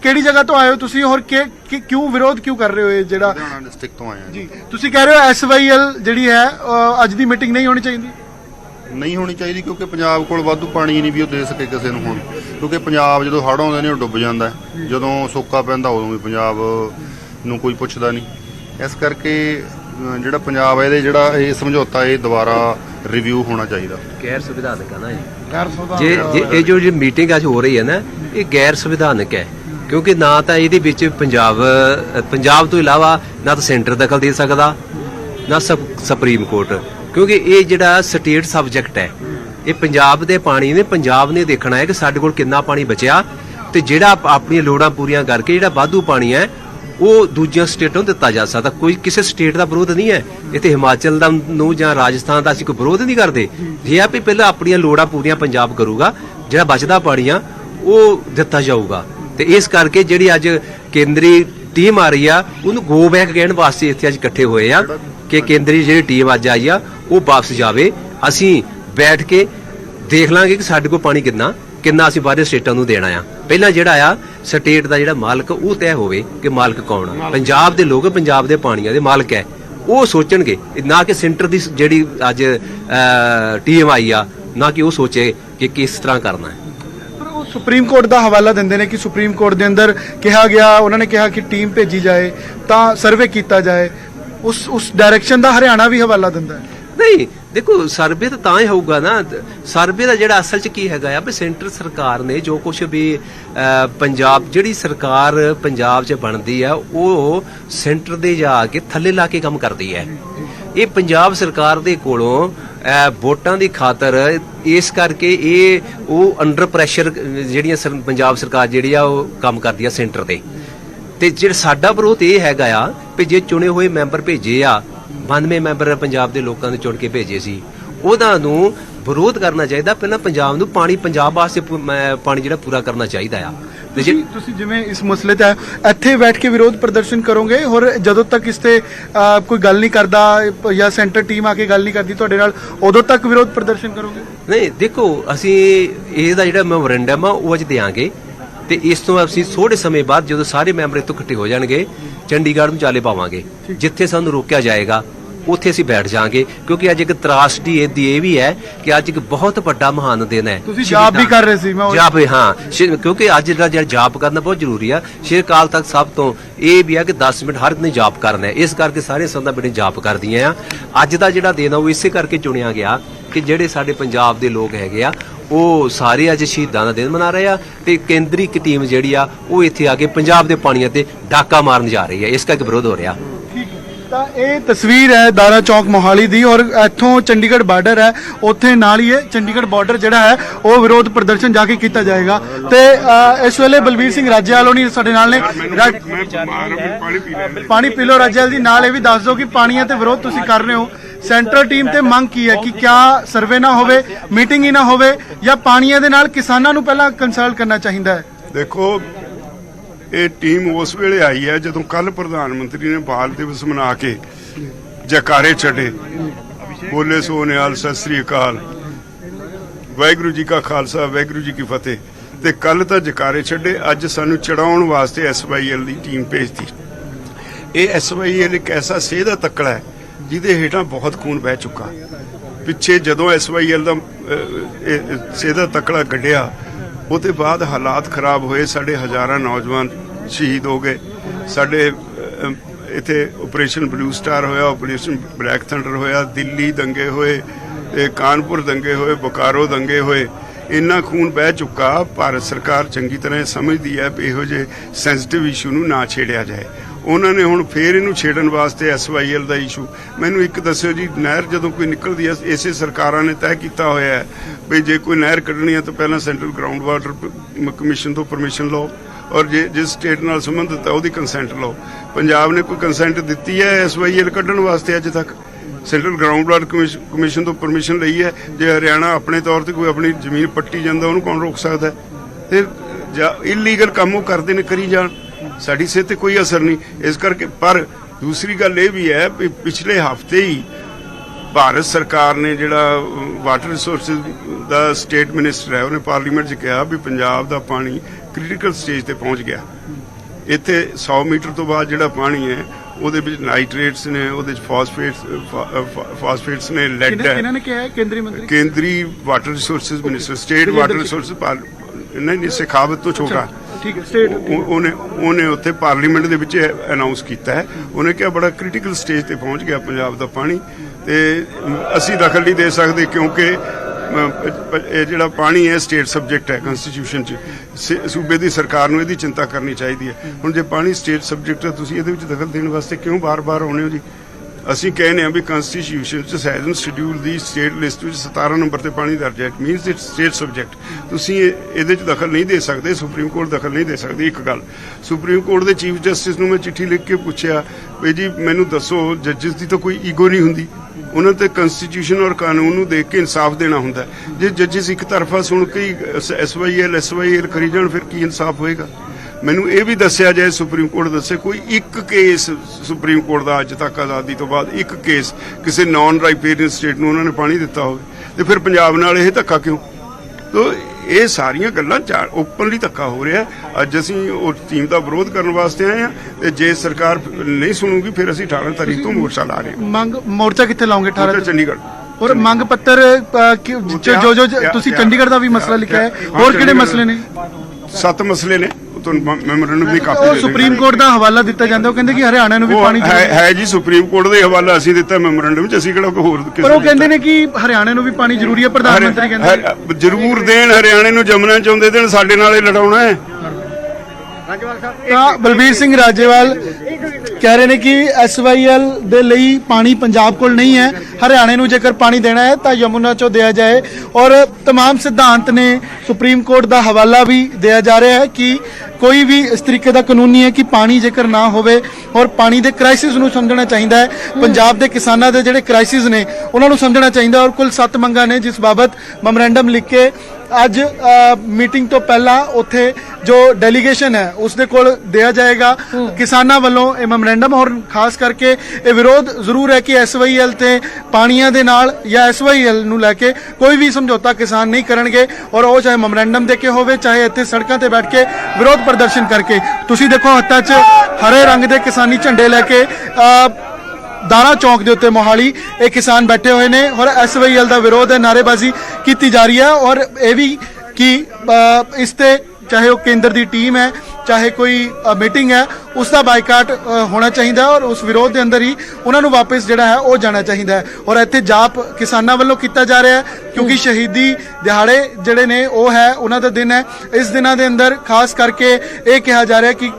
ਕਿਹੜੀ ਜਗ੍ਹਾ ਤੋਂ ਆਏ ਹੋ ਤੁਸੀਂ ਔਰ ਕਿ- ਕਿਉਂ ਵਿਰੋਧ ਕਿਉਂ ਕਰ ਰਹੇ ਹੋ ਇਹ ਜਿਹੜਾ? ਡਿਸਟ੍ਰਿਕਟ ਤੋਂ ਆਏ ਜੀ। ਤੁਸੀਂ ਕਹਿ ਰਹੇ ਹੋ ਐਸਵਾਈਐਲ ਜਿਹੜੀ ਹੈ ਅੱਜ ਦੀ ਮੀਟਿੰਗ ਨਹੀਂ ਹੋਣੀ ਚਾਹੀਦੀ। ਨਹੀਂ ਹੋਣੀ ਚਾਹੀਦੀ ਕਿਉਂਕਿ ਪੰਜਾਬ ਕੋਲ ਵਾਧੂ ਪਾਣੀ ਨਹੀਂ ਵੀ ਉਹ ਦੇ ਸਕੇ ਕਿਸੇ ਨੂੰ ਹੁਣ। ਕਿਉਂਕਿ ਪੰਜਾਬ ਜਦੋਂ ਹੜ੍ਹ ਆਉਂਦੇ ਨੇ ਉਹ ਡੁੱਬ ਜਾਂਦਾ ਹੈ। ਜਦੋਂ ਸੋਕਾ ਪੈਂਦਾ ਉਦੋਂ ਵੀ ਪੰਜਾਬ ਨੂੰ ਕੋਈ ਪੁੱਛਦਾ ਨਹੀਂ। ਇਸ ਕਰਕੇ ਅ, ਜਿਹੜਾ ਪੰਜਾਬ ਹੈ ਇਹਦੇ ਜਿਹੜਾ ਇਹ ਸਮਝੌਤਾ ਇਹ ਦੁਬਾਰਾ ਰਿਵਿਊ ਹੋਣਾ ਚਾਹੀਦਾ। ਗੈਰ ਸੰਵਿਧਾਨਕ ਹੈ ਨਾ ਇਹ। ਜੇ ਜੇ ਇਹ ਜੋ ਜਿਹੜੀ ਮੀਟਿੰਗ ਅੱਜ ਹੋ ਰਹੀ ਹੈ ਨਾ ਇਹ ਗੈਰ ਸੰਵਿਧਾਨਕ ਹੈ। ਕਿਉਂਕਿ ਨਾ ਤਾਂ ਇਹਦੇ ਵਿੱਚ ਪੰਜਾਬ ਪੰਜਾਬ ਤੋਂ ਇਲਾਵਾ ਨਾ ਤਾਂ ਸੈਂਟਰ ਦਖਲ ਦੇ ਸਕਦਾ ਨਾ ਸਪ- ਸੁਪਰੀਮ ਕੋਰਟ। ਕਿਉਂਕਿ ਇਹ ਜਿਹੜਾ ਸਟੇਟ ਸਬਜੈਕਟ ਹੈ, ਇਹ ਪੰਜਾਬ ਦੇ ਪਾਣੀ ਨੇ, ਪੰਜਾਬ ਨੇ ਦੇਖਣਾ ਹੈ ਕਿ ਸਾਡੇ ਕੋਲ ਕਿੰਨਾ ਪਾਣੀ ਬਚਿਆ ਤੇ ਜਿਹੜਾ ਆਪਣੀਆਂ ਲੋੜਾਂ ਪੂਰੀਆਂ ਕਰਕੇ ਜਿਹੜਾ ਵਾਧੂ ਪਾਣੀ ਹੈ, ਉਹ ਦੂਜੀਆਂ ਸਟੇਟਾਂ ਨੂੰ ਦਿੱਤਾ ਜਾ ਸਕਦਾ। ਕੋਈ ਕਿਸੇ ਸਟੇਟ ਦਾ ਵਿਰੋਧ ਨਹੀਂ ਹੈ। ਇੱਥੇ ਹਿਮਾਚਲ ਦਾ ਨੂੰ ਜਾਂ ਰਾਜਸਥਾਨ ਦਾ ਅਸੀਂ ਕੋਈ ਵਿਰੋਧ ਨਹੀਂ ਕਰਦੇ। ਜੇ ਆ ਵੀ ਪਹਿਲਾਂ ਆਪਣੀਆਂ ਲੋੜਾਂ ਪੂਰੀਆਂ ਪੰਜਾਬ ਕਰੂਗਾ, ਜਿਹੜਾ ਬਚਦਾ ਪਾਣੀ ਆ, ਉਹ ਦਿੱਤਾ ਜਾਊਗਾ। ਤੇ ਇਸ ਕਰਕੇ ਜਿਹੜੀ ਅੱਜ ਕੇਂਦਰੀ ਟੀਮ ਆ ਰਹੀ ਆ, ਉਹਨੂੰ ਗੋ ਬੈਕ ਕਹਿਣ ਵਾਸਤੇ ਇੱਥੇ ਅੱਜ ਇਕੱਠੇ ਹੋਏ ਆ ਕਿ ਕੇਂਦਰੀ ਜਿਹੜੀ ਟੀਮ ਅੱਜ ਆਈ ਆ ਉਹ ਵਾਪਸ ਜਾਵੇ ਅਸੀਂ ਬੈਠ ਕੇ ਦੇਖ ਲਾਂਗੇ ਕਿ ਸਾਡੇ ਕੋਲ ਪਾਣੀ ਕਿੰਨਾ ਕਿੰਨਾ ਅਸੀਂ ਬਾਹਰ ਸਟੇਟਾਂ ਨੂੰ ਦੇਣਾ ਆ ਪਹਿਲਾਂ ਜਿਹੜਾ ਆ ਸਟੇਟ ਦਾ ਜਿਹੜਾ ਮਾਲਕ ਉਹ ਤੈਅ ਹੋਵੇ ਕਿ ਮਾਲਕ ਕੌਣ ਆ। ਪੰਜਾਬ ਦੇ ਲੋਕ ਪੰਜਾਬ ਦੇ ਪਾਣੀਆਂ ਦੇ ਮਾਲਕ ਹੈ। ਉਹ ਸੋਚਣਗੇ ਨਾ ਕਿ ਸੈਂਟਰ ਦੀ ਜਿਹੜੀ ਅੱਜ ਟੀਮ ਆਈ ਆ ਨਾ ਕਿ ਉਹ ਸੋਚੇ ਕਿ ਕਿਸ ਤਰ੍ਹਾਂ ਕਰਨਾ ਹੈ। ਪਰ ਉਹ ਸੁਪਰੀਮ ਕੋਰਟ ਦਾ ਹਵਾਲਾ ਦਿੰਦੇ ਨੇ ਕਿ ਸੁਪਰੀਮ ਕੋਰਟ ਦੇ ਅੰਦਰ ਕਿਹਾ ਗਿਆ ਉਹਨਾਂ ਨੇ ਕਿਹਾ ਕਿ ਟੀਮ ਭੇਜੀ ਜਾਏ ਤਾਂ ਸਰਵੇ ਕੀਤਾ ਜਾਏ। ਉਸ ਉਸ ਡਾਇਰੈਕਸ਼ਨ ਦਾ ਹਰਿਆਣਾ ਵੀ ਹਵਾਲਾ ਦਿੰਦਾ ਹੈ। ਨਹੀਂ, ਦੇਖੋ ਸਰਵੇ ਤਾਂ ਤਾਂ ਹੀ ਹੋਊਗਾ ਨਾ। ਸਰਵੇ ਦਾ ਜਿਹੜਾ ਅਸਲ 'ਚ ਕੀ ਹੈਗਾ ਆ, ਵੀ ਸੈਂਟਰ ਸਰਕਾਰ ਨੇ ਜੋ ਕੁਝ ਵੀ ਪੰਜਾਬ, ਜਿਹੜੀ ਸਰਕਾਰ ਪੰਜਾਬ 'ਚ ਬਣਦੀ ਆ, ਉਹ ਸੈਂਟਰ ਦੇ ਜਾ ਕੇ ਥੱਲੇ ਲਾ ਕੇ ਕੰਮ ਕਰਦੀ ਹੈ। ਇਹ ਪੰਜਾਬ ਸਰਕਾਰ ਦੇ ਕੋਲੋਂ ਵੋਟਾਂ ਦੀ ਖਾਤਰ ਇਸ ਕਰਕੇ ਇਹ, ਉਹ ਅੰਡਰ ਪ੍ਰੈਸ਼ਰ ਜਿਹੜੀਆਂ ਪੰਜਾਬ ਸਰਕਾਰ ਜਿਹੜੀ ਆ, ਉਹ ਕੰਮ ਕਰਦੀ ਆ ਸੈਂਟਰ ਤੇ ਤੇ ਜਿਹੜਾ ਸਾਡਾ ਵਿਰੋਧ ਇਹ ਹੈਗਾ ਆ, ਵੀ ਜੇ ਚੁਣੇ ਹੋਏ ਮੈਂਬਰ ਭੇਜੇ ਆ 92 ਮੈਂਬਰ ਪੰਜਾਬ ਦੇ ਲੋਕਾਂ ਨੇ ਚੁਣ ਕੇ ਭੇਜੇ ਸੀ। ਉਹਨਾਂ ਨੂੰ ਵਿਰੋਧ ਕਰਨਾ ਚਾਹੀਦਾ। ਪਹਿਲਾਂ ਪੰਜਾਬ ਨੂੰ ਪਾਣੀ ਪੰਜਾਬ ਵਾਸਤੇ ਪਾਣੀ ਜਿਹੜਾ ਪੂਰਾ ਕਰਨਾ ਚਾਹੀਦਾ ਆ। ਤੇ ਜੇ ਤੁਸੀਂ ਤੁਸੀਂ ਜਿਵੇਂ ਇਸ ਮਸਲੇ ਤੇ ਇੱਥੇ ਬੈਠ ਕੇ ਵਿਰੋਧ ਪ੍ਰਦਰਸ਼ਨ ਕਰੋਗੇ? ਔਰ ਜਦੋਂ ਤੱਕ ਇਸ ਤੇ ਕੋਈ ਗੱਲ ਨਹੀਂ ਕਰਦਾ ਜਾਂ ਸੈਂਟਰ ਟੀਮ ਆ ਕੇ ਗੱਲ ਨਹੀਂ ਕਰਦੀ ਤੁਹਾਡੇ ਨਾਲ ਉਦੋਂ ਤੱਕ ਵਿਰੋਧ ਪ੍ਰਦਰਸ਼ਨ ਕਰੋਗੇ? ਨਹੀਂ ਦੇਖੋ ਅਸੀਂ ਇਹਦਾ ਜਿਹੜਾ ਮੈਮੋਰੈਂਡਮ ਆ ਉਹ ਅੱਜ ਦੇਾਂਗੇ ਤੇ ਇਸ ਤੋਂ ਅਸੀਂ ਥੋੜੇ ਸਮੇਂ ਬਾਅਦ ਜਦੋਂ ਸਾਰੇ ਮੈਂਬਰ ਇੱਥੋਂ ਇਕੱਠੇ ਹੋ ਜਾਣਗੇ ਚੰਡੀਗੜ੍ਹ ਨੂੰ ਚਾਲੇ ਪਾਵਾਂਗੇ। ਜਿੱਥੇ ਸਾਨੂੰ ਰੋਕਿਆ ਜਾਏਗਾ। ਉੱਥੇ ਅਸੀਂ ਬੈਠ ਜਾਾਂਗੇ ਕਿਉਂਕਿ ਅੱਜ ਇੱਕ ਤਰਾਸਦੀ ਇਹਦੀ ਇਹ ਵੀ ਹੈ ਕਿ ਅੱਜ ਇੱਕ ਬਹੁਤ ਵੱਡਾ ਮਹਾਨ ਦਿਨ ਹੈ। ਤੁਸੀਂ ਜਾਪ ਵੀ ਕਰ ਰਹੇ ਸੀ, ਮੈਂ ਜਾਪ ਹਾਂ ਸ਼੍ਰੀ- ਕਿਉਂਕਿ ਅੱਜ ਦਾ ਜਿਹੜਾ ਜਾਪ ਕਰਨਾ ਬਹੁਤ ਜ਼ਰੂਰੀ ਆ। ਸ਼ੇਰ ਕਾਲ ਤੱਕ ਸਭ ਤੋਂ ਇਹ ਵੀ ਹੈ ਕਿ 10 ਮਿੰਟ ਹਰ ਇੱਕ ਨੇ ਜਾਪ ਕਰਨਾ ਹੈ। ਇਸ ਕਰਕੇ ਸਾਰੇ ਸੰਤਾਂ ਬੜੇ ਜਾਪ ਕਰਦੀਆਂ ਆ। ਅੱਜ ਦਾ ਜਿਹੜਾ ਦਿਨ ਆ ਉਹ ਇਸੇ ਕਰਕੇ ਚੁਣਿਆ ਗਿਆ ਕਿ ਜਿਹੜੇ ਸਾਡੇ ਪੰਜਾਬ ਦੇ ਲੋਕ ਹੈਗੇ ਆ ਉਹ ਸਾਰੇ ਅੱਜ ਸ਼ਹੀਦਾਂ ਦਾ ਦਿਨ ਮਨਾ ਰਹੇ ਆ ਤੇ ਕੇਂਦਰੀ ਇੱਕ ਟੀਮ ਜਿਹੜੀ ਆ ਉਹ ਇੱਥੇ ਆ ਕੇ ਪੰਜਾਬ ਦੇ ਪਾਣੀਆਂ ਤੇ ਡਾਕਾ ਮਾਰਨ ਜਾ ਰਹੀ ਹੈ ਇਸ ਕਰਕੇ ਵਿਰੋਧ ਹੋ ਰਿਹਾ। ਤਾਂ ਇਹ ਤਸਵੀਰ ਹੈ ਦਾਰਾ ਚੌਕ ਮੋਹਾਲੀ ਦੀ ਔਰ ਇੱਥੋਂ ਚੰਡੀਗੜ੍ਹ ਬਾਰਡਰ ਹੈ। ਉੱਥੇ ਨਾਲ ਹੀ ਇਹ ਚੰਡੀਗੜ੍ਹ ਬਾਰਡਰ ਜਿਹੜਾ ਹੈ ਉਹ ਵਿਰੋਧ ਪ੍ਰਦਰਸ਼ਨ ਜਾ ਕੇ ਕੀਤਾ ਜਾਏਗਾ। ਤੇ ਅ, ਇਸ ਵੇਲੇ ਬਲਬੀਰ ਸਿੰਘ ਰਾਜੇਵਾਲ ਹੋਣੀ ਸਾਡੇ ਨਾਲ ਨੇ। ਰਾਜ- ਪਾਣੀ ਪੀ ਲਓ ਰਾਜੇਵਾਲ ਜੀ ਨਾਲ ਇਹ ਵੀ ਦੱਸ ਦਿਓ ਕਿ ਪਾਣੀਆਂ ਤੇ ਵਿਰੋਧ ਤੁਸੀਂ ਕਰ ਰਹੇ ਹੋ। ਸੈਂਟਰਲ ਟੀਮ ਤੇ ਮੰਗ ਕੀ ਹੈ ਕਿ ਕਿਆ ਸਰਵੇ ਨਾ ਹੋਵੇ ਮੀਟਿੰਗ ਹੀ ਨਾ ਹੋਵੇ ਜਾਂ ਪਾਣੀਆਂ ਦੇ ਨਾਲ ਕਿਸਾਨਾਂ ਨੂੰ ਪਹਿਲਾਂ ਕੰਸਲਟ ਕਰਨਾ ਚਾਹੀਦਾ ਹੈ? ਦੇਖੋ ਇਹ ਟੀਮ ਉਸ ਵੇਲੇ ਆਈ ਹੈ ਜਦੋਂ ਕੱਲ ਪ੍ਰਧਾਨ ਮੰਤਰੀ ਨੇ ਬਾਲ ਦਿਵਸ ਮਨਾ ਕੇ ਜਕਾਰੇ ਛੱਡੇ। ਬੋਲੇ ਸੋਨਿਆਲ ਸਤਿ ਸ੍ਰੀ ਅਕਾਲ। ਵਾਹਿਗੁਰੂ ਜੀ ਕਾ ਖਾਲਸਾ, ਵਾਹਿਗੁਰੂ ਜੀ ਕੀ ਫਤਿਹ। ਤੇ ਕੱਲ ਤਾਂ ਜਕਾਰੇ ਛੱਡੇ, ਅੱਜ ਸਾਨੂੰ ਚੜਾਉਣ ਵਾਸਤੇ ਐਸਵਾਈਐਲ ਦੀ ਟੀਮ ਭੇਜਤੀ। ਇਹ ਐਸਵਾਈਐਲ ਇੱਕ ਐਸਾ ਸੇਹ ਦਾ ਤਕੜਾ ਹੈ, ਜਿਹਦੇ ਹੇਠਾਂ ਬਹੁਤ ਖੂਨ ਵਹਿ ਚੁੱਕਾ। ਪਿੱਛੇ ਜਦੋਂ ਐਸਵਾਈਐਲ ਦਾ ਸੇਹ ਦਾ ਤਕੜਾ ਤੱਕੜਾ ਗੱਡਿਆ ਉਹਦੇ ਬਾਅਦ ਹਾਲਾਤ ਖਰਾਬ ਹੋਏ, ਸਾਡੇ ਹਜ਼ਾਰਾਂ ਨੌਜਵਾਨ ਸ਼ਹੀਦ ਹੋ ਗਏ। ਸਾਡੇ ਇੱਥੇ ਆਪਰੇਸ਼ਨ ਬਲੂ ਸਟਾਰ ਹੋਇਆ ਆਪਰੇਸ਼ਨ ਬਲੈਕ ਥੰਡਰ ਹੋਇਆ, ਦਿੱਲੀ ਦੰਗੇ ਹੋਏ, ਤੇ ਕਾਨਪੁਰ ਦੰਗੇ ਹੋਏ, ਬੋਕਾਰੋ ਦੰਗੇ ਹੋਏ। ਇੰਨਾ ਖੂਨ ਵਹਿ ਚੁੱਕਾ, ਭਾਰਤ ਸਰਕਾਰ ਚੰਗੀ ਤਰ੍ਹਾਂ ਇਹ ਸਮਝਦੀ ਹੈ ਵੀ ਇਹੋ ਜਿਹੇ ਸੈਂਸਿਟਿਵ ਇਸ਼ੂ ਨੂੰ ਨਾ ਛੇੜਿਆ ਜਾਏ। ਉਹਨਾਂ ਨੇ ਹੁਣ ਫੇਰ ਇਹਨੂੰ ਛੇੜਨ ਵਾਸਤੇ ਐਸਵਾਈਐਲ ਦਾ ਇਸ਼ੂ ਮੈਨੂੰ ਇੱਕ ਦੱਸਿਓ ਜੀ, ਨਹਿਰ ਜਦੋਂ ਕੋਈ ਨਿਕਲਦੀ ਹੈ, ਇਸੇ ਸਰਕਾਰਾਂ ਨੇ ਤੈਅ ਕੀਤਾ ਹੋਇਆ ਹੈ ਵੀ ਜੇ ਕੋਈ ਨਹਿਰ ਕੱਢਣੀ ਹੈ ਤਾਂ ਪਹਿਲਾਂ ਸੈਂਟਰਲ ਗਰਾਊਂਡ ਵਾਟਰ ਕਮਿਸ਼ਨ ਤੋਂ ਪਰਮਿਸ਼ਨ ਲਓ। ਔਰ ਜੇ ਜਿਸ ਸਟੇਟ ਨਾਲ ਸੰਬੰਧਿਤ ਹੈ ਉਹਦੀ ਕੰਸੈਂਟ ਲਓ। ਪੰਜਾਬ ਨੇ ਕੋਈ ਕੰਸੈਂਟ ਦਿੱਤੀ ਹੈ ਐਸਵਾਈਐਲ ਕੱਢਣ ਵਾਸਤੇ ਅੱਜ ਤੱਕ? ਸੈਂਟਰਲ ਗਰਾਊਂਡ ਵਾਟਰ ਕਮਿਸ਼ਨ ਤੋਂ ਪਰਮਿਸ਼ਨ ਲਈ ਹੈ। ਜੇ ਹਰਿਆਣਾ ਆਪਣੇ ਤੌਰ ਤੇ ਕੋਈ ਆਪਣੀ ਜ਼ਮੀਨ ਪੱਟੀ ਜਾਂਦਾ, ਉਹਨੂੰ ਕੌਣ ਰੋਕ ਸਕਦਾ ਹੈ? ਤੇ ਜਾਂ ਇਲੀਗਲ ਕੰਮ ਉਹ ਕਰਦੇ ਨੇ, ਕਰੀ ਜਾਣ। ਸਾਡੀ ਸਿਹਤ ਤੇ ਕੋਈ ਅਸਰ ਨਹੀਂ। ਇਸ ਕਰਕੇ, ਪਰ ਦੂਸਰੀ ਗੱਲ ਇਹ ਵੀ ਹੈ ਵੀ ਪਿਛਲੇ ਹਫ਼ਤੇ ਹੀ ਭਾਰਤ ਸਰਕਾਰ ਨੇ ਜਿਹੜਾ ਵਾਟਰ ਰਿਸੋਰਸਸ ਦਾ ਸਟੇਟ ਮਿਨਿਸਟਰ ਹੈ, ਉਹਨੇ ਪਾਰਲੀਮੈਂਟ 'ਚ ਕਿਹਾ ਵੀ ਪੰਜਾਬ ਦਾ ਪਾਣੀ ਕ੍ਰਿਟੀਕਲ ਸਟੇਜ ਤੇ ਪਹੁੰਚ ਗਿਆ। ਇੱਥੇ 100 ਮੀਟਰ ਤੋਂ ਬਾਅਦ ਜਿਹੜਾ ਪਾਣੀ ਹੈ ਉਹਦੇ ਵਿੱਚ ਨਾਈਟ੍ਰੇਟਸ ਨੇ ਉਹਦੇ ਵਿੱਚ ਫਾਸਫੇਟਸ ਫਾਸਫੇਟਸ ਨੇ ਲੈਡ ਹੈ। ਕਿਹਨਾਂ ਨੇ ਕਿਹਾ ਹੈ? ਕੇਂਦਰੀ ਮੰਤਰੀ? ਕੇਂਦਰੀ water resources minister state water resources ਨਹੀਂ ਨਹੀਂ ਸਿਖਾਵਤ ਤੋਂ ਛੋਟਾ। ਠੀਕ ਹੈ ਸਟੇਟ ਉਹ- ਉਹਨੇ ਉਹਨੇ ਉੱਥੇ ਪਾਰਲੀਮੈਂਟ ਦੇ ਵਿੱਚ ਅਨਾਉਂਸ ਕੀਤਾ ਹੈ। ਉਹਨੇ ਕਿਹਾ ਬੜਾ ਕ੍ਰਿਟੀਕਲ ਸਟੇਜ ਤੇ ਪਹੁੰਚ ਗਿਆ ਪੰਜਾਬ ਦਾ ਪਾਣੀ। ਤੇ ਅਸੀਂ ਦਖਲ ਨਹੀਂ ਦੇ ਸਕਦੇ ਕਿਉਂਕਿ ਇਹ ਜਿਹੜਾ ਪਾਣੀ ਹੈ ਸਟੇਟ ਸਬਜੈਕਟ ਹੈ ਕਨਸਟੀਟਿਊਸ਼ਨ ਚ। ਸ- ਸੂਬੇ ਦੀ ਸਰਕਾਰ ਨੂੰ ਇਹਦੀ ਚਿੰਤਾ ਕਰਨੀ ਚਾਹੀਦੀ ਹੈ। ਹੁਣ ਜੇ ਪਾਣੀ ਸਟੇਟ ਸਬਜੈਕਟ ਹੈ, ਤੁਸੀਂ ਇਹਦੇ ਵਿੱਚ ਦਖਲ ਦੇਣ ਵਾਸਤੇ ਕਿਉਂ ਬਾਰ-ਬਾਰ ਆਉਣੇ ਹੋ ਜੀ? ਅਸੀਂ ਕਹਿੰਦੇ ਹਾਂ ਵੀ ਕੰਸਟੀਟਿਊਸ਼ਨ ਚ ਸੈਜ਼ਨ ਸ਼ਡਿਊਲ ਦੀ ਸਟੇਟ ਲਿਸਟ ਵਿੱਚ 17 ਨੰਬਰ ਤੇ ਪਾਣੀ ਦਰਜ ਹੈ। ਮੀਨਸ ਇਟ ਸਟੇਟ ਸਬਜੈਕਟ ਤੁਸੀਂ ਇਹ- ਇਹਦੇ ਚ ਦਖਲ ਨਹੀਂ ਦੇ ਸਕਦੇ, ਸੁਪਰੀਮ ਕੋਰਟ ਦਖਲ ਨਹੀਂ ਦੇ ਸਕਦੀ, ਇੱਕ ਗੱਲ। ਸੁਪਰੀਮ ਕੋਰਟ ਦੇ ਚੀਫ ਜਸਟਿਸ ਨੂੰ ਮੈਂ ਚਿੱਠੀ ਲਿਖ ਕੇ ਪੁੱਛਿਆ, ਵੀ ਜੀ ਮੈਨੂੰ ਦੱਸੋ ਜੱਜਿਸ ਦੀ ਤਾਂ ਕੋਈ ਈਗੋ ਨਹੀਂ ਹੁੰਦੀ। ਉਹਨਾਂ ਤੇ ਕਨਸਟੀਟਿਊਸ਼ਨ ਔਰ ਕਾਨੂੰਨ ਨੂੰ ਦੇਖ ਕੇ ਇਨਸਾਫ ਦੇਣਾ ਹੁੰਦਾ। ਜੇ ਜੱਜਿਸ ਇੱਕ ਤਰਫਾ ਸੁਣ ਕੇ ਐਸਵਾਈਐਲ ਐਸਵਾਈਐਲ ਕਰੀ ਜਾਣ, ਫਿਰ ਕੀ ਇਨਸਾਫ ਹੋਏਗਾ? ਮੈਨੂੰ ਇਹ ਵੀ ਦੱਸਿਆ ਜਾਏ ਸੁਪਰੀਮ ਕੋਰਟ ਦੱਸੇ ਕੋਈ ਇੱਕ ਕੇਸ ਸੁਪਰੀਮ ਕੋਰਟ ਦਾ ਅੱਜ ਤੱਕ ਆਜ਼ਾਦੀ ਤੋਂ ਬਾਅਦ ਇੱਕ ਕੇਸ ਕਿਸੇ ਨਾਨ ਰਾਈਪੇਰੀਅਨ ਸਟੇਟ ਨੂੰ ਉਹਨਾਂ ਨੇ ਪਾਣੀ ਦਿੱਤਾ ਹੋਵੇ ਤੇ ਫਿਰ ਪੰਜਾਬ ਨਾਲ ਇਹ ਧੱਕਾ ਕਿਉਂ? ਤੋ ਇਹ ਸਾਰੀਆਂ ਗੱਲਾਂ ਓਪਨਲੀ ਧੱਕਾ ਹੋ ਰਿਹਾ। ਅੱਜ ਅਸੀਂ ਉਹ ਟੀਮ ਦਾ ਵਿਰੋਧ ਕਰਨ ਵਾਸਤੇ ਆਏ ਹਾਂ ਤੇ ਜੇ ਸਰਕਾਰ ਨਹੀਂ ਸੁਣੂਗੀ ਫਿਰ ਅਸੀਂ 18 ਤਾਰੀਖ ਤੋਂ ਮੋਰਚਾ ਲਾ ਰਹੇ ਹਾਂ। ਮੰਗ ਮੋਰਚਾ ਕਿੱਥੇ ਲਾਉਂਗੇ 18 ਉੱਧਰ ਚੰਡੀਗੜ੍ਹ। ਔਰ ਮੰਗ ਪੱਤਰ ਜੋ ਜੋ ਤੁਸੀਂ ਚੰਡੀਗੜ੍ਹ ਦਾ ਵੀ ਮਸਲਾ ਲਿਖਿਆ ਹੈ। ਹੋਰ ਕਿਹੜੇ ਮਸਲੇ ਨੇ? ਸੱਤ ਮਸਲੇ ਨੇ। ਤੁਹਾਨੂੰ ਮੈਮੋਰੈਂਡਮ ਦੀ ਕਾਪੀ ਉਹ ਦੇ ਸੁਪਰੀਮ। ਕੋਰਟ ਦਾ ਹਵਾਲਾ ਦਿੱਤਾ ਜਾਂਦਾ ਉਹ ਕਹਿੰਦੇ ਕਿ ਹਰਿਆਣਾ ਨੂੰ ਵੀ ਪਾਣੀ ਹੈ ਹੈ ਹੈ ਜੀ ਸੁਪਰੀਮ ਕੋਰਟ ਦੇ ਹਵਾਲਾ ਅਸੀਂ ਦਿੱਤਾ ਮੈਮੋਰੈਂਡਮ ਚ ਅਸੀਂ ਕਿਹੜਾ ਕੋਈ ਹੋਰ ਕਿਸੇ ਪਰ ਉਹ ਕਹਿੰਦੇ ਨੇ ਕਿ ਹਰਿਆਣਾ ਨੂੰ ਵੀ ਪਾਣੀ ਜ਼ਰੂਰੀ ਹੈ ਪ੍ਰਧਾਨ ਮੰਤਰੀ ਕਹਿੰਦੇ ਨੇ। ਹਰਿ- ਜ਼ਰੂਰ ਦੇਣ ਹਰਿਆਣੇ ਨੂੰ ਜਮਨਾ ਚਾਹੁੰਦੇ ਦੇਣ ਸਾਡੇ ਨਾਲ ਇਹ ਲੜਾਉਣਾ ਹੈ ਤਾਂ ਬਲਬੀਰ ਸਿੰਘ ਰਾਜੇਵਾਲ ਕਹਿ ਰਹੇ ਨੇ ਕਿ ਐਸਵਾਈਐਲ ਦੇ ਲਈ ਪਾਣੀ ਪੰਜਾਬ ਕੋਲ ਨਹੀਂ ਹੈ ਹਰਿਆਣੇ ਨੂੰ ਜੇਕਰ ਪਾਣੀ ਦੇਣਾ ਹੈ ਤਾਂ ਯਮੁਨਾ ਚੋਂ ਦਿਆ ਜਾਏ ਔਰ तमाम ਸਿਧਾਂਤ ਨੇ ਸੁਪਰੀਮ ਕੋਰਟ ਦਾ ਹਵਾਲਾ ਵੀ ਦਿਆ ਜਾ ਰਿਹਾ ਹੈ ਕਿ ਕੋਈ ਵੀ ਇਸ ਤਰੀਕੇ ਦਾ ਕਾਨੂੰਨ ਨਹੀਂ ਹੈ ਕਿ ਪਾਣੀ ਜੇਕਰ ਨਾ ਹੋਵੇ ਔਰ ਪਾਣੀ ਦੇ ਕ੍ਰਾਈਸਿਸ ਨੂੰ ਸਮਝਣਾ ਚਾਹੀਦਾ ਹੈ ਪੰਜਾਬ ਦੇ ਕਿਸਾਨਾਂ ਦੇ ਜਿਹੜੇ ਕ੍ਰਾਈਸਿਸ ਨੇ ਉਹਨਾਂ ਨੂੰ ਸਮਝਣਾ ਚਾਹੀਦਾ ਔਰ ਕੁੱਲ 7 ਮੰਗਾਂ ਨੇ ਜਿਸ ਬਾਬਤ ਮੈਮੋਰੈਂਡਮ ਲਿਖ ਕੇ ਅੱਜ ਮੀਟਿੰਗ ਤੋਂ ਪਹਿਲਾਂ ਉੱਥੇ ਜੋ ਡੈਲੀਗੇਸ਼ਨ ਹੈ ਉਸ ਦੇ ਕੋਲ ਦਿਆ ਜਾਏਗਾ। ਕਿਸਾਨਾਂ ਵੱਲੋਂ ਇਹ ਮੈਮੋਰੈਂਡਮ ਔਰ ਖਾਸ ਕਰਕੇ ਇਹ ਵਿਰੋਧ ਜ਼ਰੂਰ ਹੈ ਕਿ ਐਸਵਾਈਐਲ ਤੇ ਪਾਣੀਆਂ ਦੇ ਨਾਲ ਜਾਂ ਐਸਵਾਈਐਲ ਨੂੰ ਲੈ ਕੇ ਕੋਈ ਵੀ ਸਮਝੌਤਾ ਕਿਸਾਨ ਨਹੀਂ ਕਰਨਗੇ ਔਰ ਉਹ ਚਾਹੇ ਮੈਮੋਰੈਂਡਮ ਦੇ ਕੇ ਹੋਵੇ ਚਾਹੇ ਇੱਥੇ ਸੜਕਾਂ ਤੇ ਬੈਠ ਕੇ ਵਿਰੋਧ ਪ੍ਰਦਰਸ਼ਨ ਕਰਕੇ। ਤੁਸੀਂ ਦੇਖੋ ਹੱਥਾਂ 'ਚ ਹਰੇ ਰੰਗ ਦੇ ਕਿਸਾਨੀ ਝੰਡੇ ਲੈ ਕੇ ਦਾਣਾ ਚੌਂਕ ਦੇ ਉੱਤੇ ਮੋਹਾਲੀ ਇਹ ਕਿਸਾਨ ਬੈਠੇ ਹੋਏ ਨੇ ਔਰ ਐਸਵਾਈਐਲ ਦਾ ਵਿਰੋਧ ਹੈ ਨਾਰੇਬਾਜ਼ੀ ਕੀਤੀ ਜਾ ਰਹੀ ਹੈ ਔਰ ਇਹ ਵੀ ਕਿ ਇਸ ਤੇ ਚਾਹੇ ਉਹ ਕੇਂਦਰ ਦੀ ਟੀਮ ਹੈ, ਚਾਹੇ ਕੋਈ ਮੀਟਿੰਗ ਹੈ, ਉਸ ਦਾ ਬਾਈਕਾਟ ਹੋਣਾ ਚਾਹੀਦਾ ਔਰ ਉਸ ਵਿਰੋਧ ਦੇ ਅੰਦਰ ਹੀ ਉਹਨਾਂ ਨੂੰ ਵਾਪਸ ਜਿਹੜਾ ਹੈ ਉਹ ਜਾਣਾ ਚਾਹੀਦਾ ਹੈ। ਔਰ ਇੱਥੇ ਜਾਪ ਕਿਸਾਨਾਂ ਵੱਲੋਂ ਕੀਤਾ ਜਾ ਰਿਹਾ ਹੈ ਕਿਉਂਕਿ ਸ਼ਹੀਦੀ ਦਿਹਾੜੇ ਜਿਹੜੇ ਨੇ ਉਹ ਹੈ ਉਹਨਾਂ ਦਾ ਦਿਨ ਹੈ। ਇਸ ਦਿਨਾਂ ਦੇ ਅੰਦਰ ਖਾਸ ਕਰਕੇ ਇਹ ਕਿਹਾ ਜਾ ਰਿਹਾ ਕਿ